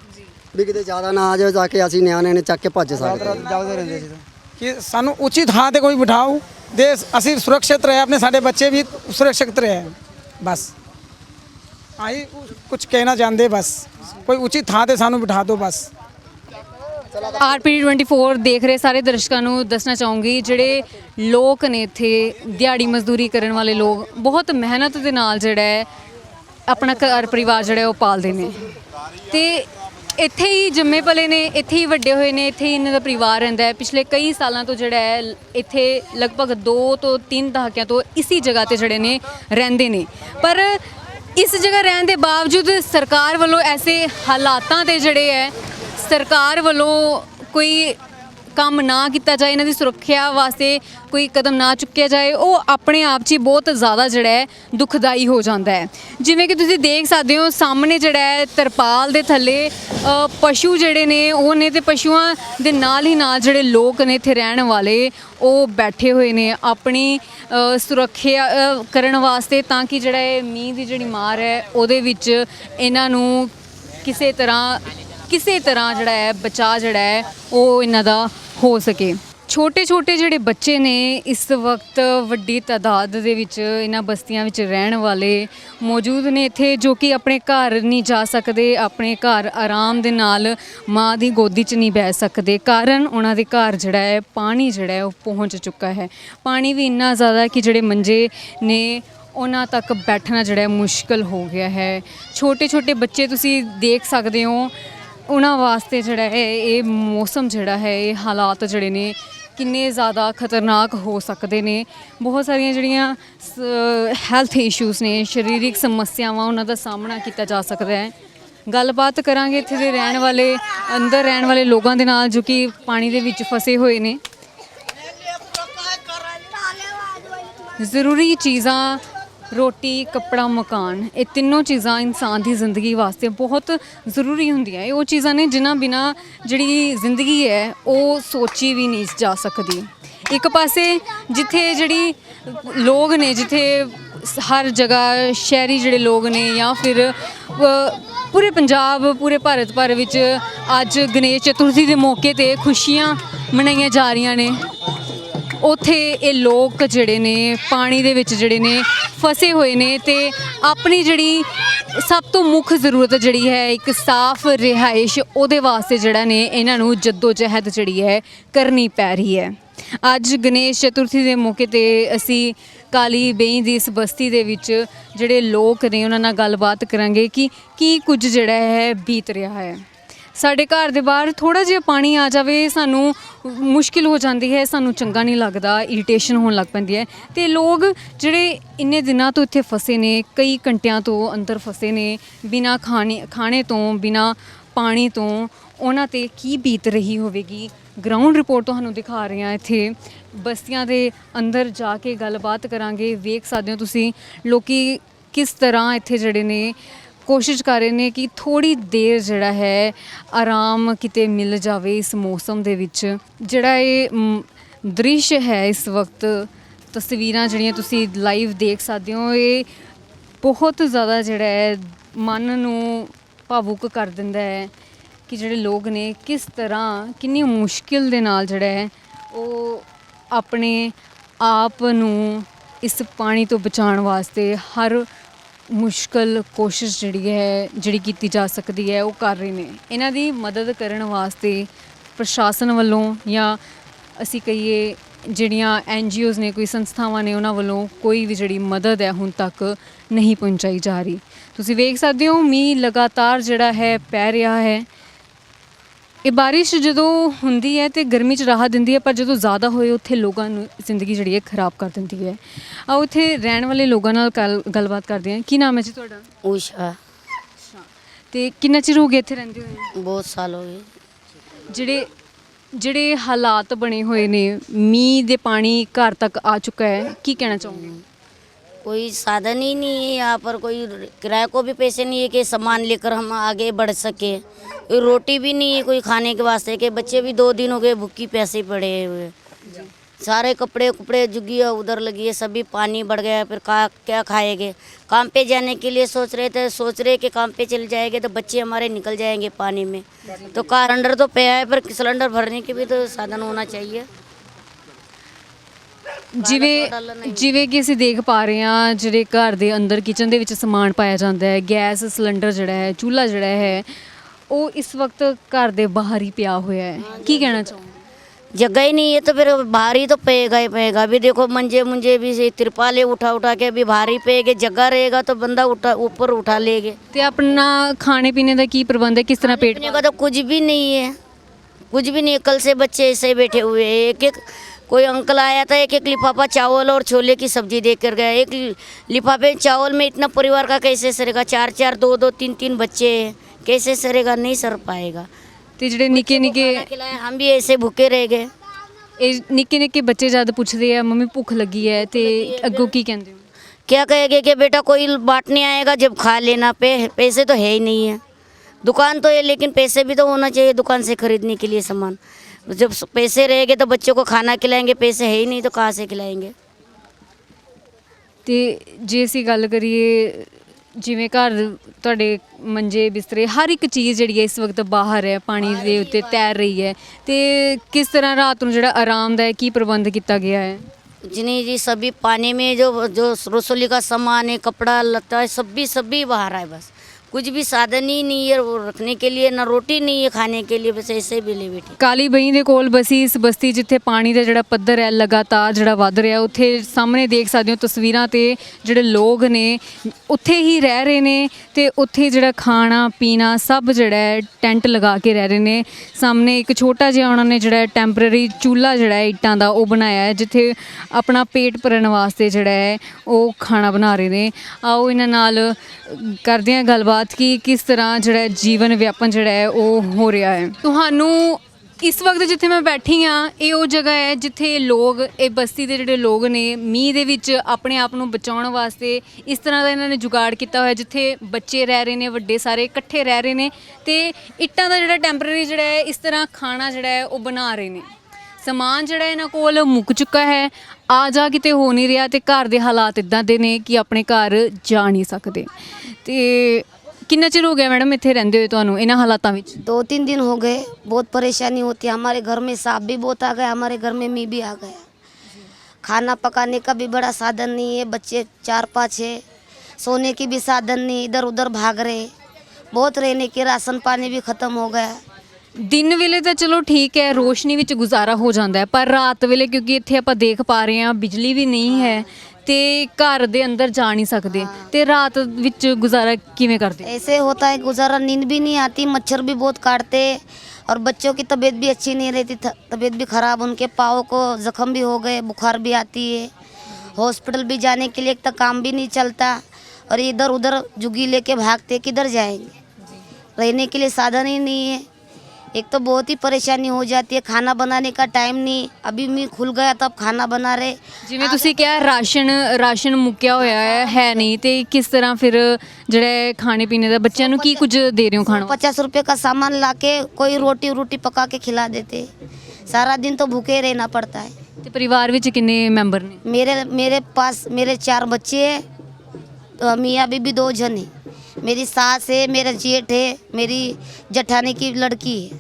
ਵੀ ਕਿਤੇ ਜ਼ਿਆਦਾ ਨਾ ਆ ਜਾਵੇ ਤਾਂ ਕਿ ਅਸੀਂ ਨਿਆਣੇ ਨੇ ਚੱਕ ਕੇ ਭੱਜ ਸਕਦੇ ਕਿ ਸਾਨੂੰ ਉਚਿਤ ਥਾਂ ਤੇ ਕੋਈ ਬਿਠਾਓ ਦੇ ਅਸੀਂ ਸੁਰੱਖਿਅਤ ਰਹੇ ਆਪਣੇ ਸਾਡੇ ਬੱਚੇ ਵੀ ਸੁਰੱਖਿਅਤ ਰਹੇ। ਬਸ। ਆਈ ਕੁਝ ਕਹਿਣਾ ਚਾਹੁੰਦੇ ਬਸ। ਕੋਈ ਉਚਿਤ ਥਾਂ ਤੇ ਸਾਨੂੰ ਬਿਠਾ ਦਿਓ ਬਸ। ਆਰਪੀ 24 ਦੇਖ ਰਹੇ ਸਾਰੇ ਦਰਸ਼ਕਾਂ ਨੂੰ ਦੱਸਣਾ ਚਾਹੂੰਗੀ ਜਿਹੜੇ ਲੋਕ ਨੇ ਇੱਥੇ ਦਿਹਾੜੀ ਮਜ਼ਦੂਰੀ ਕਰਨ ਵਾਲੇ ਲੋਕ ਬਹੁਤ ਮਿਹਨਤ ਦੇ ਨਾਲ ਜਿਹੜਾ ਹੈ ਆਪਣਾ ਘਰ ਪਰਿਵਾਰ ਜਿਹੜਾ ਉਹ ਪਾਲਦੇ ਨੇ। ਤੇ ਇੱਥੇ ਹੀ ਜੰਮੇ ਪਲੇ ਨੇ, ਇੱਥੇ ਹੀ ਵੱਡੇ ਹੋਏ ਨੇ, ਇੱਥੇ ਹੀ ਇਹਨਾਂ ਦਾ ਪਰਿਵਾਰ ਰਹਿੰਦਾ ਹੈ। ਪਿਛਲੇ ਕਈ ਸਾਲਾਂ ਤੋਂ ਜਿਹੜਾ ਹੈ, ਇੱਥੇ ਲਗਭਗ 2 ਤੋਂ 3 ਦਹਾਕਿਆਂ ਤੋਂ ਇਸੀ ਜਗ੍ਹਾ ਤੇ ਜਿਹੜੇ ਨੇ, ਰਹਿੰਦੇ ਨੇ। ਪਰ ਇਸ ਜਗ੍ਹਾ ਰਹਿਣ ਦੇ ਬਾਵਜੂਦ ਸਰਕਾਰ ਵੱਲੋਂ ਐਸੇ ਹਾਲਾਤਾਂ ਤੇ ਜਿਹੜੇ ਹੈ, ਸਰਕਾਰ ਵੱਲੋਂ ਕੋਈ ਕੰਮ ਨਾ ਕੀਤਾ ਜਾਏ, ਇਹਨਾਂ ਦੀ ਸੁਰੱਖਿਆ ਵਾਸਤੇ ਕੋਈ ਕਦਮ ਨਾ ਚੁੱਕਿਆ ਜਾਏ, ਉਹ ਆਪਣੇ ਆਪ 'ਚ ਹੀ ਬਹੁਤ ਜ਼ਿਆਦਾ ਜਿਹੜਾ ਹੈ ਦੁਖਦਾਈ ਹੋ ਜਾਂਦਾ ਹੈ। ਜਿਵੇਂ ਕਿ ਤੁਸੀਂ ਦੇਖ ਸਕਦੇ ਹੋ, ਸਾਹਮਣੇ ਜਿਹੜਾ ਹੈ ਤਰਪਾਲ ਦੇ ਥੱਲੇ ਪਸ਼ੂ ਜਿਹੜੇ ਨੇ, ਉਹ ਨੇ ਤੇ ਪਸ਼ੂਆਂ ਦੇ ਨਾਲ ਹੀ ਨਾਲ ਜਿਹੜੇ ਲੋਕ ਨੇ ਇੱਥੇ ਰਹਿਣ ਵਾਲੇ, ਉਹ ਬੈਠੇ ਹੋਏ ਨੇ ਆਪਣੀ ਸੁਰੱਖਿਆ ਕਰਨ ਵਾਸਤੇ ਤਾਂ ਕਿ ਜਿਹੜਾ ਇਹ ਮੀਂਹ ਦੀ ਜਿਹੜੀ ਮਾਰ ਹੈ, ਉਹਦੇ ਵਿੱਚ ਇਹਨਾਂ ਨੂੰ ਕਿਸੇ ਤਰ੍ਹਾਂ ਕਿਸੇ ਤਰ੍ਹਾਂ ਜਿਹੜਾ ਹੈ ਬਚਾ ਜਿਹੜਾ ਹੈ, ਉਹ ਇਹਨਾਂ ਦਾ ਹੋ ਸਕੇ। ਛੋਟੇ ਛੋਟੇ ਜਿਹੜੇ ਬੱਚੇ ਨੇ, ਇਸ ਵਕਤ ਵੱਡੀ ਤਾਦਾਦ ਦੇ ਵਿੱਚ ਇਹਨਾਂ ਬਸਤੀਆਂ ਵਿੱਚ ਰਹਿਣ ਵਾਲੇ ਮੌਜੂਦ ਨੇ। ਇੱਥੇ ਜੋ ਕਿ ਆਪਣੇ ਘਰ ਨਹੀਂ ਜਾ ਸਕਦੇ, ਆਪਣੇ ਘਰ ਆਰਾਮ ਦੇ ਨਾਲ ਮਾਂ ਦੀ ਗੋਦੀ 'ਚ ਨਹੀਂ ਬਹਿ ਸਕਦੇ। ਕਾਰਨ ਉਹਨਾਂ ਦੇ ਘਰ ਜਿਹੜਾ ਹੈ, ਪਾਣੀ ਜਿਹੜਾ ਹੈ, ਉਹ ਪਹੁੰਚ ਚੁੱਕਾ ਹੈ। ਪਾਣੀ ਵੀ ਇੰਨਾ ਜ਼ਿਆਦਾ ਕਿ ਜਿਹੜੇ ਮੰਜੇ ਨੇ, ਉਹਨਾਂ ਤੱਕ ਬੈਠਣਾ ਜਿਹੜਾ ਮੁਸ਼ਕਲ ਹੋ ਗਿਆ ਹੈ। ਛੋਟੇ ਛੋਟੇ ਬੱਚੇ ਤੁਸੀਂ ਦੇਖ ਸਕਦੇ ਹੋ ਉਹਨਾਂ ਵਾਸਤੇ ਜਿਹੜਾ ਹੈ, ਇਹ ਮੌਸਮ ਜਿਹੜਾ ਹੈ, ਇਹ ਹਾਲਾਤ ਜਿਹੜੇ ਨੇ ਕਿੰਨੇ ਜ਼ਿਆਦਾ ਖਤਰਨਾਕ ਹੋ ਸਕਦੇ ਨੇ। ਬਹੁਤ ਸਾਰੀਆਂ ਜਿਹੜੀਆਂ ਹੈਲਥ ਇਸ਼ੂਜ਼ ਨੇ, ਸਰੀਰਿਕ ਸਮੱਸਿਆਵਾਂ ਉਹਨਾਂ ਦਾ ਸਾਹਮਣਾ ਕੀਤਾ ਜਾ ਸਕਦਾ ਹੈ। ਗੱਲਬਾਤ ਕਰਾਂਗੇ ਇੱਥੇ ਦੇ ਰਹਿਣ ਵਾਲੇ, ਅੰਦਰ ਰਹਿਣ ਵਾਲੇ ਲੋਕਾਂ ਦੇ ਨਾਲ ਜੋ ਕਿ ਪਾਣੀ ਦੇ ਵਿੱਚ ਫਸੇ ਹੋਏ ਨੇ। ਜ਼ਰੂਰੀ ਚੀਜ਼ਾਂ ਰੋਟੀ, ਕੱਪੜਾ, ਮਕਾਨ, ਇਹ ਤਿੰਨੋਂ ਚੀਜ਼ਾਂ ਇਨਸਾਨ ਦੀ ਜ਼ਿੰਦਗੀ ਵਾਸਤੇ ਬਹੁਤ ਜ਼ਰੂਰੀ ਹੁੰਦੀਆਂ। ਇਹ ਉਹ ਚੀਜ਼ਾਂ ਨੇ ਜਿਨ੍ਹਾਂ ਬਿਨਾ ਜਿਹੜੀ ਜ਼ਿੰਦਗੀ ਹੈ, ਉਹ ਸੋਚੀ ਵੀ ਨਹੀਂ ਜਾ ਸਕਦੀ। ਇੱਕ ਪਾਸੇ ਜਿੱਥੇ ਜਿਹੜੀ ਲੋਕ ਨੇ, ਜਿੱਥੇ ਹਰ ਜਗ੍ਹਾ ਸ਼ਹਿਰੀ ਜਿਹੜੇ ਲੋਕ ਨੇ ਜਾਂ ਫਿਰ ਪੂਰੇ ਪੰਜਾਬ, ਪੂਰੇ ਭਾਰਤ ਭਰ ਵਿੱਚ ਅੱਜ ਗਣੇਸ਼ ਚਤੁਰਥੀ ਦੇ ਮੌਕੇ ਤੇ ਖੁਸ਼ੀਆਂ ਮਨਾਈਆਂ ਜਾ ਰਹੀਆਂ ਨੇ। ਉੱਥੇ ਇਹ ਲੋਕ ਜਿਹੜੇ ਨੇ, ਪਾਣੀ ਦੇ ਵਿੱਚ ਜਿਹੜੇ ਨੇ, ਫਸੇ ਹੋਏ ਨੇ ਤੇ ਆਪਣੀ ਜਿਹੜੀ ਸਭ ਤੋਂ ਮੁੱਖ ਜ਼ਰੂਰਤ ਜਿਹੜੀ ਹੈ, ਇੱਕ ਸਾਫ਼ ਰਿਹਾਇਸ਼ ਉਹਦੇ ਵਾਸਤੇ ਜਿਹੜਾ ਨੇ ਇਹਨਾਂ ਨੂੰ ਜਹਿਦ ਜਿਹੜੀ ਹੈ ਕਰਨੀ ਪੈ ਰਹੀ ਹੈ। ਅੱਜ ਗਣੇਸ਼ ਚਤੁਰਥੀ ਦੇ ਮੌਕੇ ਤੇ ਅਸੀਂ ਕਾਲੀ ਬੇਈ ਦੀ ਇਸ ਬਸਤੀ ਦੇ ਵਿੱਚ ਜਿਹੜੇ ਲੋਕ ਨੇ, ਉਹਨਾਂ ਨਾਲ ਗੱਲਬਾਤ ਕਰਾਂਗੇ ਕਿ ਕੀ ਕੁਝ ਜਿਹੜਾ ਹੈ ਬੀਤ ਰਿਹਾ ਹੈ। ਸਾਡੇ ਘਰ ਦੇ ਬਾਹਰ ਥੋੜਾ ਜਿਹਾ ਪਾਣੀ ਆ ਜਾਵੇ, ਸਾਨੂੰ ਮੁਸ਼ਕਿਲ ਹੋ ਜਾਂਦੀ ਹੈ, ਸਾਨੂੰ ਚੰਗਾ ਨਹੀਂ ਲੱਗਦਾ ਇਰੀਟੇਸ਼ਨ ਹੋਣ ਲੱਗ ਪੈਂਦੀ ਹੈ। ਤੇ ਲੋਕ ਜਿਹੜੇ ਇੰਨੇ ਦਿਨਾਂ ਤੋਂ ਇੱਥੇ ਫਸੇ ਨੇ, ਕਈ ਘੰਟਿਆਂ ਤੋਂ ਅੰਦਰ ਫਸੇ ਨੇ, ਬਿਨਾ ਖਾਣੇ ਖਾਣੇ ਤੋਂ, ਬਿਨਾ ਪਾਣੀ ਤੋਂ, ਉਹਨਾਂ ਤੇ ਕੀ ਬੀਤ ਰਹੀ ਹੋਵੇਗੀ? ਗਰਾਊਂਡ ਰਿਪੋਰਟ ਤੁਹਾਨੂੰ ਦਿਖਾ ਰਹੇ ਹਾਂ ਇੱਥੇ। ਬਸਤੀਆਂ ਦੇ ਅੰਦਰ ਜਾ ਕੇ ਗੱਲਬਾਤ ਕਰਾਂਗੇ। ਵੇਖ ਸਕਦੇ ਹੋ ਤੁਸੀਂ, ਲੋਕੀ ਕਿਸ ਤਰ੍ਹਾਂ ਇੱਥੇ ਜਿਹੜੇ ਨੇ ਕੋਸ਼ਿਸ਼ ਕਰ ਰਹੇ ਨੇ ਕਿ ਥੋੜੀ ਦੇਰ ਜਿਹੜਾ ਹੈ ਆਰਾਮ ਕਿਤੇ ਮਿਲ ਜਾਵੇ ਇਸ ਮੌਸਮ ਦੇ ਵਿੱਚ। ਜਿਹੜਾ ਇਹ ਦ੍ਰਿਸ਼ ਹੈ ਇਸ ਵਕਤ, ਤਸਵੀਰਾਂ ਜਿਹੜੀਆਂ ਤੁਸੀਂ ਲਾਈਵ ਦੇਖ ਸਕਦੇ ਹੋ, ਇਹ ਬਹੁਤ ਜ਼ਿਆਦਾ ਜਿਹੜਾ ਹੈ ਮਨ ਨੂੰ ਭਾਵੁਕ ਕਰ ਦਿੰਦਾ ਹੈ ਕਿ ਜਿਹੜੇ ਲੋਕ ਨੇ ਕਿਸ ਤਰ੍ਹਾਂ, ਕਿੰਨੀ ਮੁਸ਼ਕਿਲ ਦੇ ਨਾਲ ਜਿਹੜਾ ਹੈ ਉਹ ਆਪਣੇ ਆਪ ਨੂੰ ਇਸ ਪਾਣੀ ਤੋਂ ਬਚਾਉਣ ਵਾਸਤੇ ਹਰ ਮੁਸ਼ਕਲ ਕੋਸ਼ਿਸ਼ ਜਿਹੜੀ ਹੈ, ਜਿਹੜੀ ਕੀਤੀ ਜਾ ਸਕਦੀ ਹੈ, ਉਹ ਕਰ ਰਹੇ ਨੇ। ਇਹਨਾਂ ਦੀ ਮਦਦ ਕਰਨ ਵਾਸਤੇ ਪ੍ਰਸ਼ਾਸਨ ਵੱਲੋਂ ਜਾਂ ਅਸੀਂ ਕਹੀਏ ਜਿਹੜੀਆਂ ਐਨ ਨੇ, ਕੋਈ ਸੰਸਥਾਵਾਂ ਨੇ, ਉਹਨਾਂ ਵੱਲੋਂ ਕੋਈ ਵੀ ਜਿਹੜੀ ਮਦਦ ਹੈ ਹੁਣ ਤੱਕ ਨਹੀਂ ਪਹੁੰਚਾਈ ਜਾ ਰਹੀ। ਤੁਸੀਂ ਵੇਖ ਸਕਦੇ ਹੋ, ਮੀਂਹ ਲਗਾਤਾਰ ਜਿਹੜਾ ਹੈ, ਪੈ ਰਿਹਾ ਹੈ। ਇਹ ਬਾਰਿਸ਼ ਜਦੋਂ ਹੁੰਦੀ ਹੈ ਤੇ ਗਰਮੀ 'ਚ ਰਾਹਤ ਦਿੰਦੀ ਹੈ ਪਰ ਜਦੋਂ ਜ਼ਿਆਦਾ ਹੋਏ ਉੱਥੇ ਲੋਕਾਂ ਨੂੰ ਜ਼ਿੰਦਗੀ ਜਿਹੜੀ ਹੈ ਖਰਾਬ ਕਰ ਦਿੰਦੀ ਹੈ। ਆ ਉੱਥੇ ਰਹਿਣ ਵਾਲੇ ਲੋਕਾਂ ਨਾਲ ਗੱਲ- ਗੱਲਬਾਤ ਕਰਦੇ ਹਾਂ। ਕੀ ਨਾਮ ਹੈ ਜੀ ਤੁਹਾਡਾ? ਊਸ਼ਾ। ਤੇ ਕਿੰਨਾ ਚਿਰ ਹੋ ਗਿਆ ਇੱਥੇ ਰਹਿੰਦੇ ਹੋਏ? ਬਹੁਤ ਸਾਲ ਹੋ ਗਏ। ਜਿਹੜੇ ਜਿਹੜੇ ਹਾਲਾਤ ਬਣੇ ਹੋਏ ਨੇ ਮੀਂਹ ਦੇ ਪਾਣੀ ਘਰ ਤੱਕ ਆ ਚੁੱਕਾ ਹੈ ਕੀ ਕਹਿਣਾ ਚਾਹੁੰਦੇ ਹੋ कोई साधन ही नहीं है यहाँ पर, कोई किराए को भी पैसे नहीं है कि सामान लेकर हम आगे बढ़ सके। रोटी भी नहीं है कोई खाने के वास्ते के बच्चे भी दो दिन हो गए भूखी प्यासे पड़े हुए। सारे कपड़े कपड़े जुगिया उधर लगी है, सभी पानी बढ़ गया फिर का, क्या खाएँगे? काम पे जाने के लिए सोच रहे थे, सोच रहे कि काम पे चले जाएँगे तो बच्चे हमारे निकल जाएँगे पानी में। तो कार अंडर तो पे है, पर सिलेंडर भरने के भी तो साधन होना चाहिए। ਜਿਵੇਂ ਜਿਵੇਂ ਕਿ ਅਸੀਂ ਦੇਖ ਪਾ ਰਹੇ ਹਾਂ ਜਿਹੜੇ ਘਰ ਦੇ ਅੰਦਰ ਕਿਚਨ ਦੇ ਵਿੱਚ ਸਮਾਨ ਪਾਇਆ ਜਾਂਦਾ ਹੈ ਗੈਸ ਸਿਲੰਡਰ ਜਿਹੜਾ ਹੈ ਚੁੱਲ੍ਹਾ ਜਿਹੜਾ ਹੈ ਉਹ ਇਸ ਵਕਤ ਘਰ ਦੇ ਬਾਹਰ ਹੀ ਪਿਆ ਹੋਇਆ ਹੈ ਕੀ ਕਹਿਣਾ ਚਾਹੋਗੇ जगह ही नहीं है तो फिर भारी तो पेगा ही पेगा अभी देखो मंजे मुंजे भी से तिरपाले उठा उठा के अभी भारी पेगे जगह रहेगा तो बंदा उठा ऊपर उठा लेगे ਤੇ ਆਪਣਾ ਖਾਣੇ ਪੀਣੇ ਦਾ ਕੀ ਪ੍ਰਬੰਧ ਹੈ ਕਿਸ ਤਰ੍ਹਾਂ ਪੇਟ पीने का तो कुछ भी नहीं है कुछ भी नहीं है कल से बच्चे ऐसे ही बैठे हुए हैं एक एक कोई अंकल आया था एक एक लिफाफा चावल और छोले की सब्ज़ी देकर गया। एक लिफाफे चावल में इतना परिवार का कैसे सरेगा? चार चार दो दो तीन तीन बच्चे हैं। कैसे सरेगा? नहीं सर पाएगा। तिजड़े निके निके हम भी ऐसे भूखे रह गए। निके निके बच्चे ज़्यादा पूछ रहे हैं मम्मी भूख लगी है तो अगो की कहते क्या कहेगा कि बेटा कोई बांटने आएगा जब खा लेना। पे पैसे तो है ही नहीं है। दुकान तो है लेकिन पैसे भी तो होना चाहिए दुकान से खरीदने के लिए सामान। जब पैसे रहेंगे तो बच्चों को खाना खिलाएंगे पैसे है ही नहीं तो कहाँ से खिलाएंगे ਤੇ ਜੇ ਅਸੀਂ ਗੱਲ ਕਰੀਏ ਜਿਵੇਂ ਘਰ ਤੁਹਾਡੇ ਮੰਜੇ ਬਿਸਤਰੇ ਹਰ ਇੱਕ ਚੀਜ਼ ਜਿਹੜੀ ਹੈ ਇਸ ਵਕਤ ਬਾਹਰ ਹੈ ਪਾਣੀ ਦੇ ਉੱਤੇ ਤੈਰ ਰਹੀ ਹੈ ਤੇ ਕਿਸ ਤਰ੍ਹਾਂ ਰਾਤ ਨੂੰ ਜਿਹੜਾ ਆਰਾਮਦਾਇਕ ਕੀ ਪ੍ਰਬੰਧ ਕੀਤਾ ਗਿਆ ਹੈ जी नहीं जी सभी पानी में जो जो रसोई का सामान है कपड़ा लत्ता है सब भी सब भी बाहर है बस कुछ भी साधन ही नहीं है वो रखने के लिए ना रोटी नहीं है खाने के लिए बस ऐसे ही मिले बैठे ਕਾਲੀ ਬਈ ਦੇ ਕੋਲ ਬਸੀ ਇਸ ਬਸਤੀ ਜਿੱਥੇ ਪਾਣੀ ਦਾ ਜਿਹੜਾ ਪੱਧਰ ਹੈ ਲਗਾਤਾਰ ਜਿਹੜਾ ਵੱਧ ਰਿਹਾ ਉੱਥੇ ਸਾਹਮਣੇ ਦੇਖ ਸਕਦੇ ਹੋ ਤਸਵੀਰਾਂ ਤੇ ਜਿਹੜੇ ਲੋਕ ਨੇ ਉੱਥੇ ਹੀ ਰਹਿ ਰਹੇ ਨੇ ਤੇ ਉੱਥੇ ਜਿਹੜਾ ਖਾਣਾ ਪੀਣਾ ਸਭ ਜਿਹੜਾ ਹੈ ਟੈਂਟ ਲਗਾ ਕੇ ਰਹਿ ਰਹੇ ਨੇ ਸਾਹਮਣੇ ਇੱਕ ਛੋਟਾ ਜਿਹਾ ਉਹਨਾਂ ਨੇ ਜਿਹੜਾ ਟੈਂਪਰੇਰੀ ਚੂਲਾ ਜਿਹੜਾ ਹੈ ਇੱਟਾਂ ਦਾ ਉਹ ਬਣਾਇਆ ਹੈ ਜਿੱਥੇ ਆਪਣਾ ਪੇਟ ਭਰਨ ਵਾਸਤੇ ਜਿਹੜਾ ਹੈ ਉਹ ਖਾਣਾ ਬਣਾ ਰਹੇ ਨੇ ਆਓ ਇਹਨਾਂ ਨਾਲ ਅ, ਕਰਦੇ ਹਾਂ ਗੱਲਬਾਤ ਕਿ, ਕਿਸ ਤਰ੍ਹਾਂ ਜਿਹੜਾ ਜੀਵਨ ਵਿਆਪਨ ਜਿਹੜਾ ਹੈ ਉਹ ਹੋ ਰਿਹਾ ਹੈ? ਤੁਹਾਨੂੰ ਇਸ ਵਕਤ ਜਿੱਥੇ ਮੈਂ ਬੈਠੀ ਆ ਇਹ ਉਹ ਜਗ੍ਹਾ ਹੈ ਜਿੱਥੇ ਲੋਕ, ਇਹ ਬਸਤੀ ਦੇ ਜਿਹੜੇ ਲੋਕ ਨੇ, ਮੀਂਹ ਦੇ ਵਿੱਚ ਆਪਣੇ ਆਪ ਨੂੰ ਬਚਾਉਣ ਵਾਸਤੇ ਇਸ ਤਰ੍ਹਾਂ ਦਾ ਇਹਨਾਂ ਨੇ ਜੁਗਾੜ ਕੀਤਾ ਹੋਇਆ, ਜਿੱਥੇ ਬੱਚੇ ਰਹਿ ਰਹੇ ਨੇ, ਵੱਡੇ ਸਾਰੇ ਇਕੱਠੇ ਰਹਿ ਰਹੇ ਨੇ ਤੇ ਇੱਟਾਂ ਦਾ ਜਿਹੜਾ ਟੈਂਪਰੇਰੀ ਜਿਹੜਾ ਹੈ, ਇਸ ਤਰ੍ਹਾਂ ਖਾਣਾ ਜਿਹੜਾ ਹੈ ਉਹ ਬਣਾ ਰਹੇ ਨੇ। ਸਮਾਨ ਜਿਹੜਾ ਇਹਨਾਂ ਕੋਲ ਮੁੱਕ ਚੁੱਕਾ ਹੈ, ਆ ਜਾ ਕਿਤੇ ਹੋ ਨਹੀਂ ਰਿਹਾ ਤੇ ਘਰ ਦੇ ਹਾਲਾਤ ਇਦਾਂ ਦੇ ਨੇ ਕਿ ਆਪਣੇ ਘਰ ਜਾ ਨਹੀਂ ਸਕਦੇ। ਤੇ ਕਿੰਨਾ ਚਿਰ ਹੋ ਗਿਆ ਮੈਡਮ ਇੱਥੇ ਰਹਿੰਦੇ ਹੋਏ ਤੁਹਾਨੂੰ ਇਹਨਾਂ ਹਾਲਾਤਾਂ ਵਿੱਚ दो तीन दिन हो गए बहुत परेशानी होती है हमारे घर में सांप भी बहुत आ गया हमारे घर में मी भी आ गया खाना पकाने का भी बड़ा साधन नहीं है बच्चे चार पाँच है सोने की भी साधन नहीं इधर उधर भाग रहे बहुत रहने के राशन पानी भी ख़त्म हो गया ਦਿਨ ਵੇਲੇ ਤਾਂ ਚਲੋ ਠੀਕ ਹੈ ਰੋਸ਼ਨੀ ਵਿੱਚ ਗੁਜ਼ਾਰਾ ਹੋ ਜਾਂਦਾ ਹੈ ਪਰ ਰਾਤ ਵੇਲੇ ਕਿਉਂਕਿ ਇੱਥੇ ਆਪਾਂ ਦੇਖ ਪਾ ਰਹੇ ਹਾਂ ਬਿਜਲੀ ਵੀ ਨਹੀਂ ਹੈ ਤੇ ਘਰ ਦੇ ਅੰਦਰ ਜਾ ਨਹੀਂ ਸਕਦੇ ਤੇ ਰਾਤ ਵਿੱਚ ਗੁਜ਼ਾਰਾ ਕਿਵੇਂ ਕਰਦੇ ऐसे होता है गुजारा नींद भी नहीं आती मच्छर भी बहुत काटते और बच्चों की तबीयत भी अच्छी नहीं रहती थ- तबीयत भी ख़राब उनके पाँव को ज़ख्म भी हो गए बुखार भी आती है हॉस्पिटल भी जाने के लिए एक तो काम भी नहीं चलता और इधर उधर जुगी लेके भागते किधर जाएंगे रहने के लिए साधन ही नहीं है एक तो बहुत ही परेशानी हो जाती है खाना बनाने का टाइम नहीं अभी मी खुल गया तो अब खाना बना रहे ਜਿਵੇਂ ਤੁਸੀਂ ਕਿਹਾ ਰਾਸ਼ਨ ਰਾਸ਼ਨ ਮੁੱਕਿਆ ਹੋਇਆ ਹੈ ਹੈ ਨਹੀਂ ਤੇ ਕਿਸ ਤਰ੍ਹਾਂ ਫਿਰ ਜਿਹੜਾ ਹੈ ਖਾਣੇ ਪੀਣੇ ਦਾ ਬੱਚਿਆਂ ਨੂੰ ਕੀ ਕੁਝ ਦੇ ਰਹੇ ਹੋ ਖਾਣ ਵਾਸਤੇ? पचास रुपए का सामान लाके कोई रोटी रोटी पका के खिला देते सारा दिन तो भूखे रहना पड़ता है ਤੇ ਪਰਿਵਾਰ ਵਿੱਚ ਕਿੰਨੇ ਮੈਂਬਰ ਨੇ मेरे मेरे पास मेरे चार बच्चे हैं तो मियाँ बीबी दो जन हैं मेरी सास है मेरा जेठ है मेरी जठानी की लड़की है।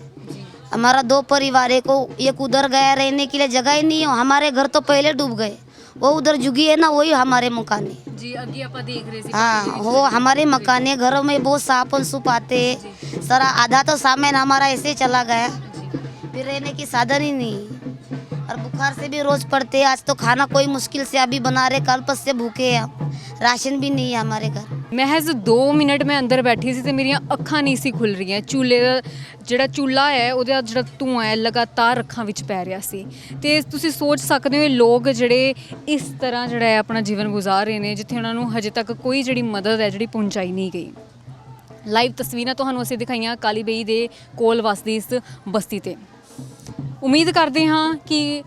हमारा दो परिवार है को एक उधर गया रहने के लिए जगह ही नहीं है हमारे घर तो पहले डूब गए। वो उधर जुगी है ना वही हमारे मकान है। हाँ वो हमारे मकान है घरों में बहुत सापन सुप आते है। सारा आधा तो सामान हमारा ऐसे चला गया। फिर रहने की साधन ही नहीं। और बुखार से भी रोज पड़ते हैं आज तो खाना कोई मुश्किल से अभी बना रहे कल पस से भूखे हैं राशन भी नहीं है हमारे घर। ਮਹਿਜ਼ 2 ਮਿੰਟ ਮੈਂ ਅੰਦਰ ਬੈਠੀ ਸੀ ਤੇ ਮੇਰੀਆਂ ਅੱਖਾਂ ਨਹੀਂ ਸੀ ਖੁੱਲ ਰਹੀਆਂ। ਚੂਲੇ ਦਾ ਜਿਹੜਾ ਚੁੱਲਾ ਹੈ, ਉਹਦਾ ਜਿਹੜਾ ਧੂੰਆਂ ਹੈ, ਲਗਾਤਾਰ ਅੱਖਾਂ ਵਿੱਚ ਪੈ ਰਿਹਾ ਸੀ। ਤੇ ਤੁਸੀਂ ਸੋਚ ਸਕਦੇ ਹੋ ਇਹ ਲੋਕ ਜਿਹੜੇ ਇਸ ਤਰ੍ਹਾਂ ਜਿਹੜਾ ਹੈ ਆਪਣਾ ਜੀਵਨ ਗੁਜ਼ਾਰ ਰਹੇ ਨੇ, ਜਿੱਥੇ ਉਹਨਾਂ ਨੂੰ ਹਜੇ ਤੱਕ ਕੋਈ ਜਿਹੜੀ ਮਦਦ ਹੈ, ਜਿਹੜੀ ਪਹੁੰਚਾਈ ਨਹੀਂ ਗਈ। ਲਾਈਵ ਤਸਵੀਰਾਂ ਤੁਹਾਨੂੰ ਅਸੀਂ ਦਿਖਾਈਆਂ ਕਾਲੀਬਈ ਦੇ ਕੋਲ ਵਸਦੀ ਇਸ ਬਸਤੀ ਤੇ। ਉਮੀਦ ਕਰਦੇ ਹਾਂ ਕਿ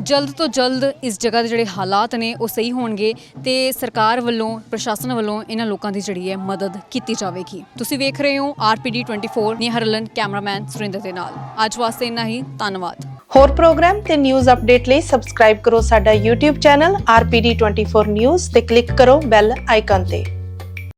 ਜਲਦ ਤੋਂ ਜਲਦ ਇਸ ਜਗ੍ਹਾ ਦੇ ਜਿਹੜੇ ਹਾਲਾਤ ਨੇ ਉਹ ਸਹੀ ਹੋਣਗੇ ਤੇ ਸਰਕਾਰ ਵੱਲੋਂ, ਪ੍ਰਸ਼ਾਸਨ ਵੱਲੋਂ ਇਹਨਾਂ ਲੋਕਾਂ ਦੀ ਜਿਹੜੀ ਹੈ ਮਦਦ ਕੀਤੀ ਜਾਵੇਗੀ। ਤੁਸੀਂ ਵੇਖ ਰਹੇ ਹੋ ਆਰਪੀਡੀ 24 ਨਿਹਰਲਨ ਕੈਮਰਾਮੈਨ ਸੁਰਿੰਦਰ ਦੇ ਨਾਲ। ਅੱਜ ਵਾਸਤੇ ਇੰਨਾ ਹੀ, ਧੰਨਵਾਦ। ਹੋਰ ਪ੍ਰੋਗਰਾਮ ਤੇ ਨਿਊਜ਼ ਅਪਡੇਟ ਲਈ ਸਬਸਕ੍ਰਾਈਬ ਕਰੋ ਸਾਡਾ YouTube ਚੈਨਲ RPD24 News ਤੇ ਕਲਿੱਕ ਕਰੋ ਬੈਲ ਆਈਕਨ ਤੇ।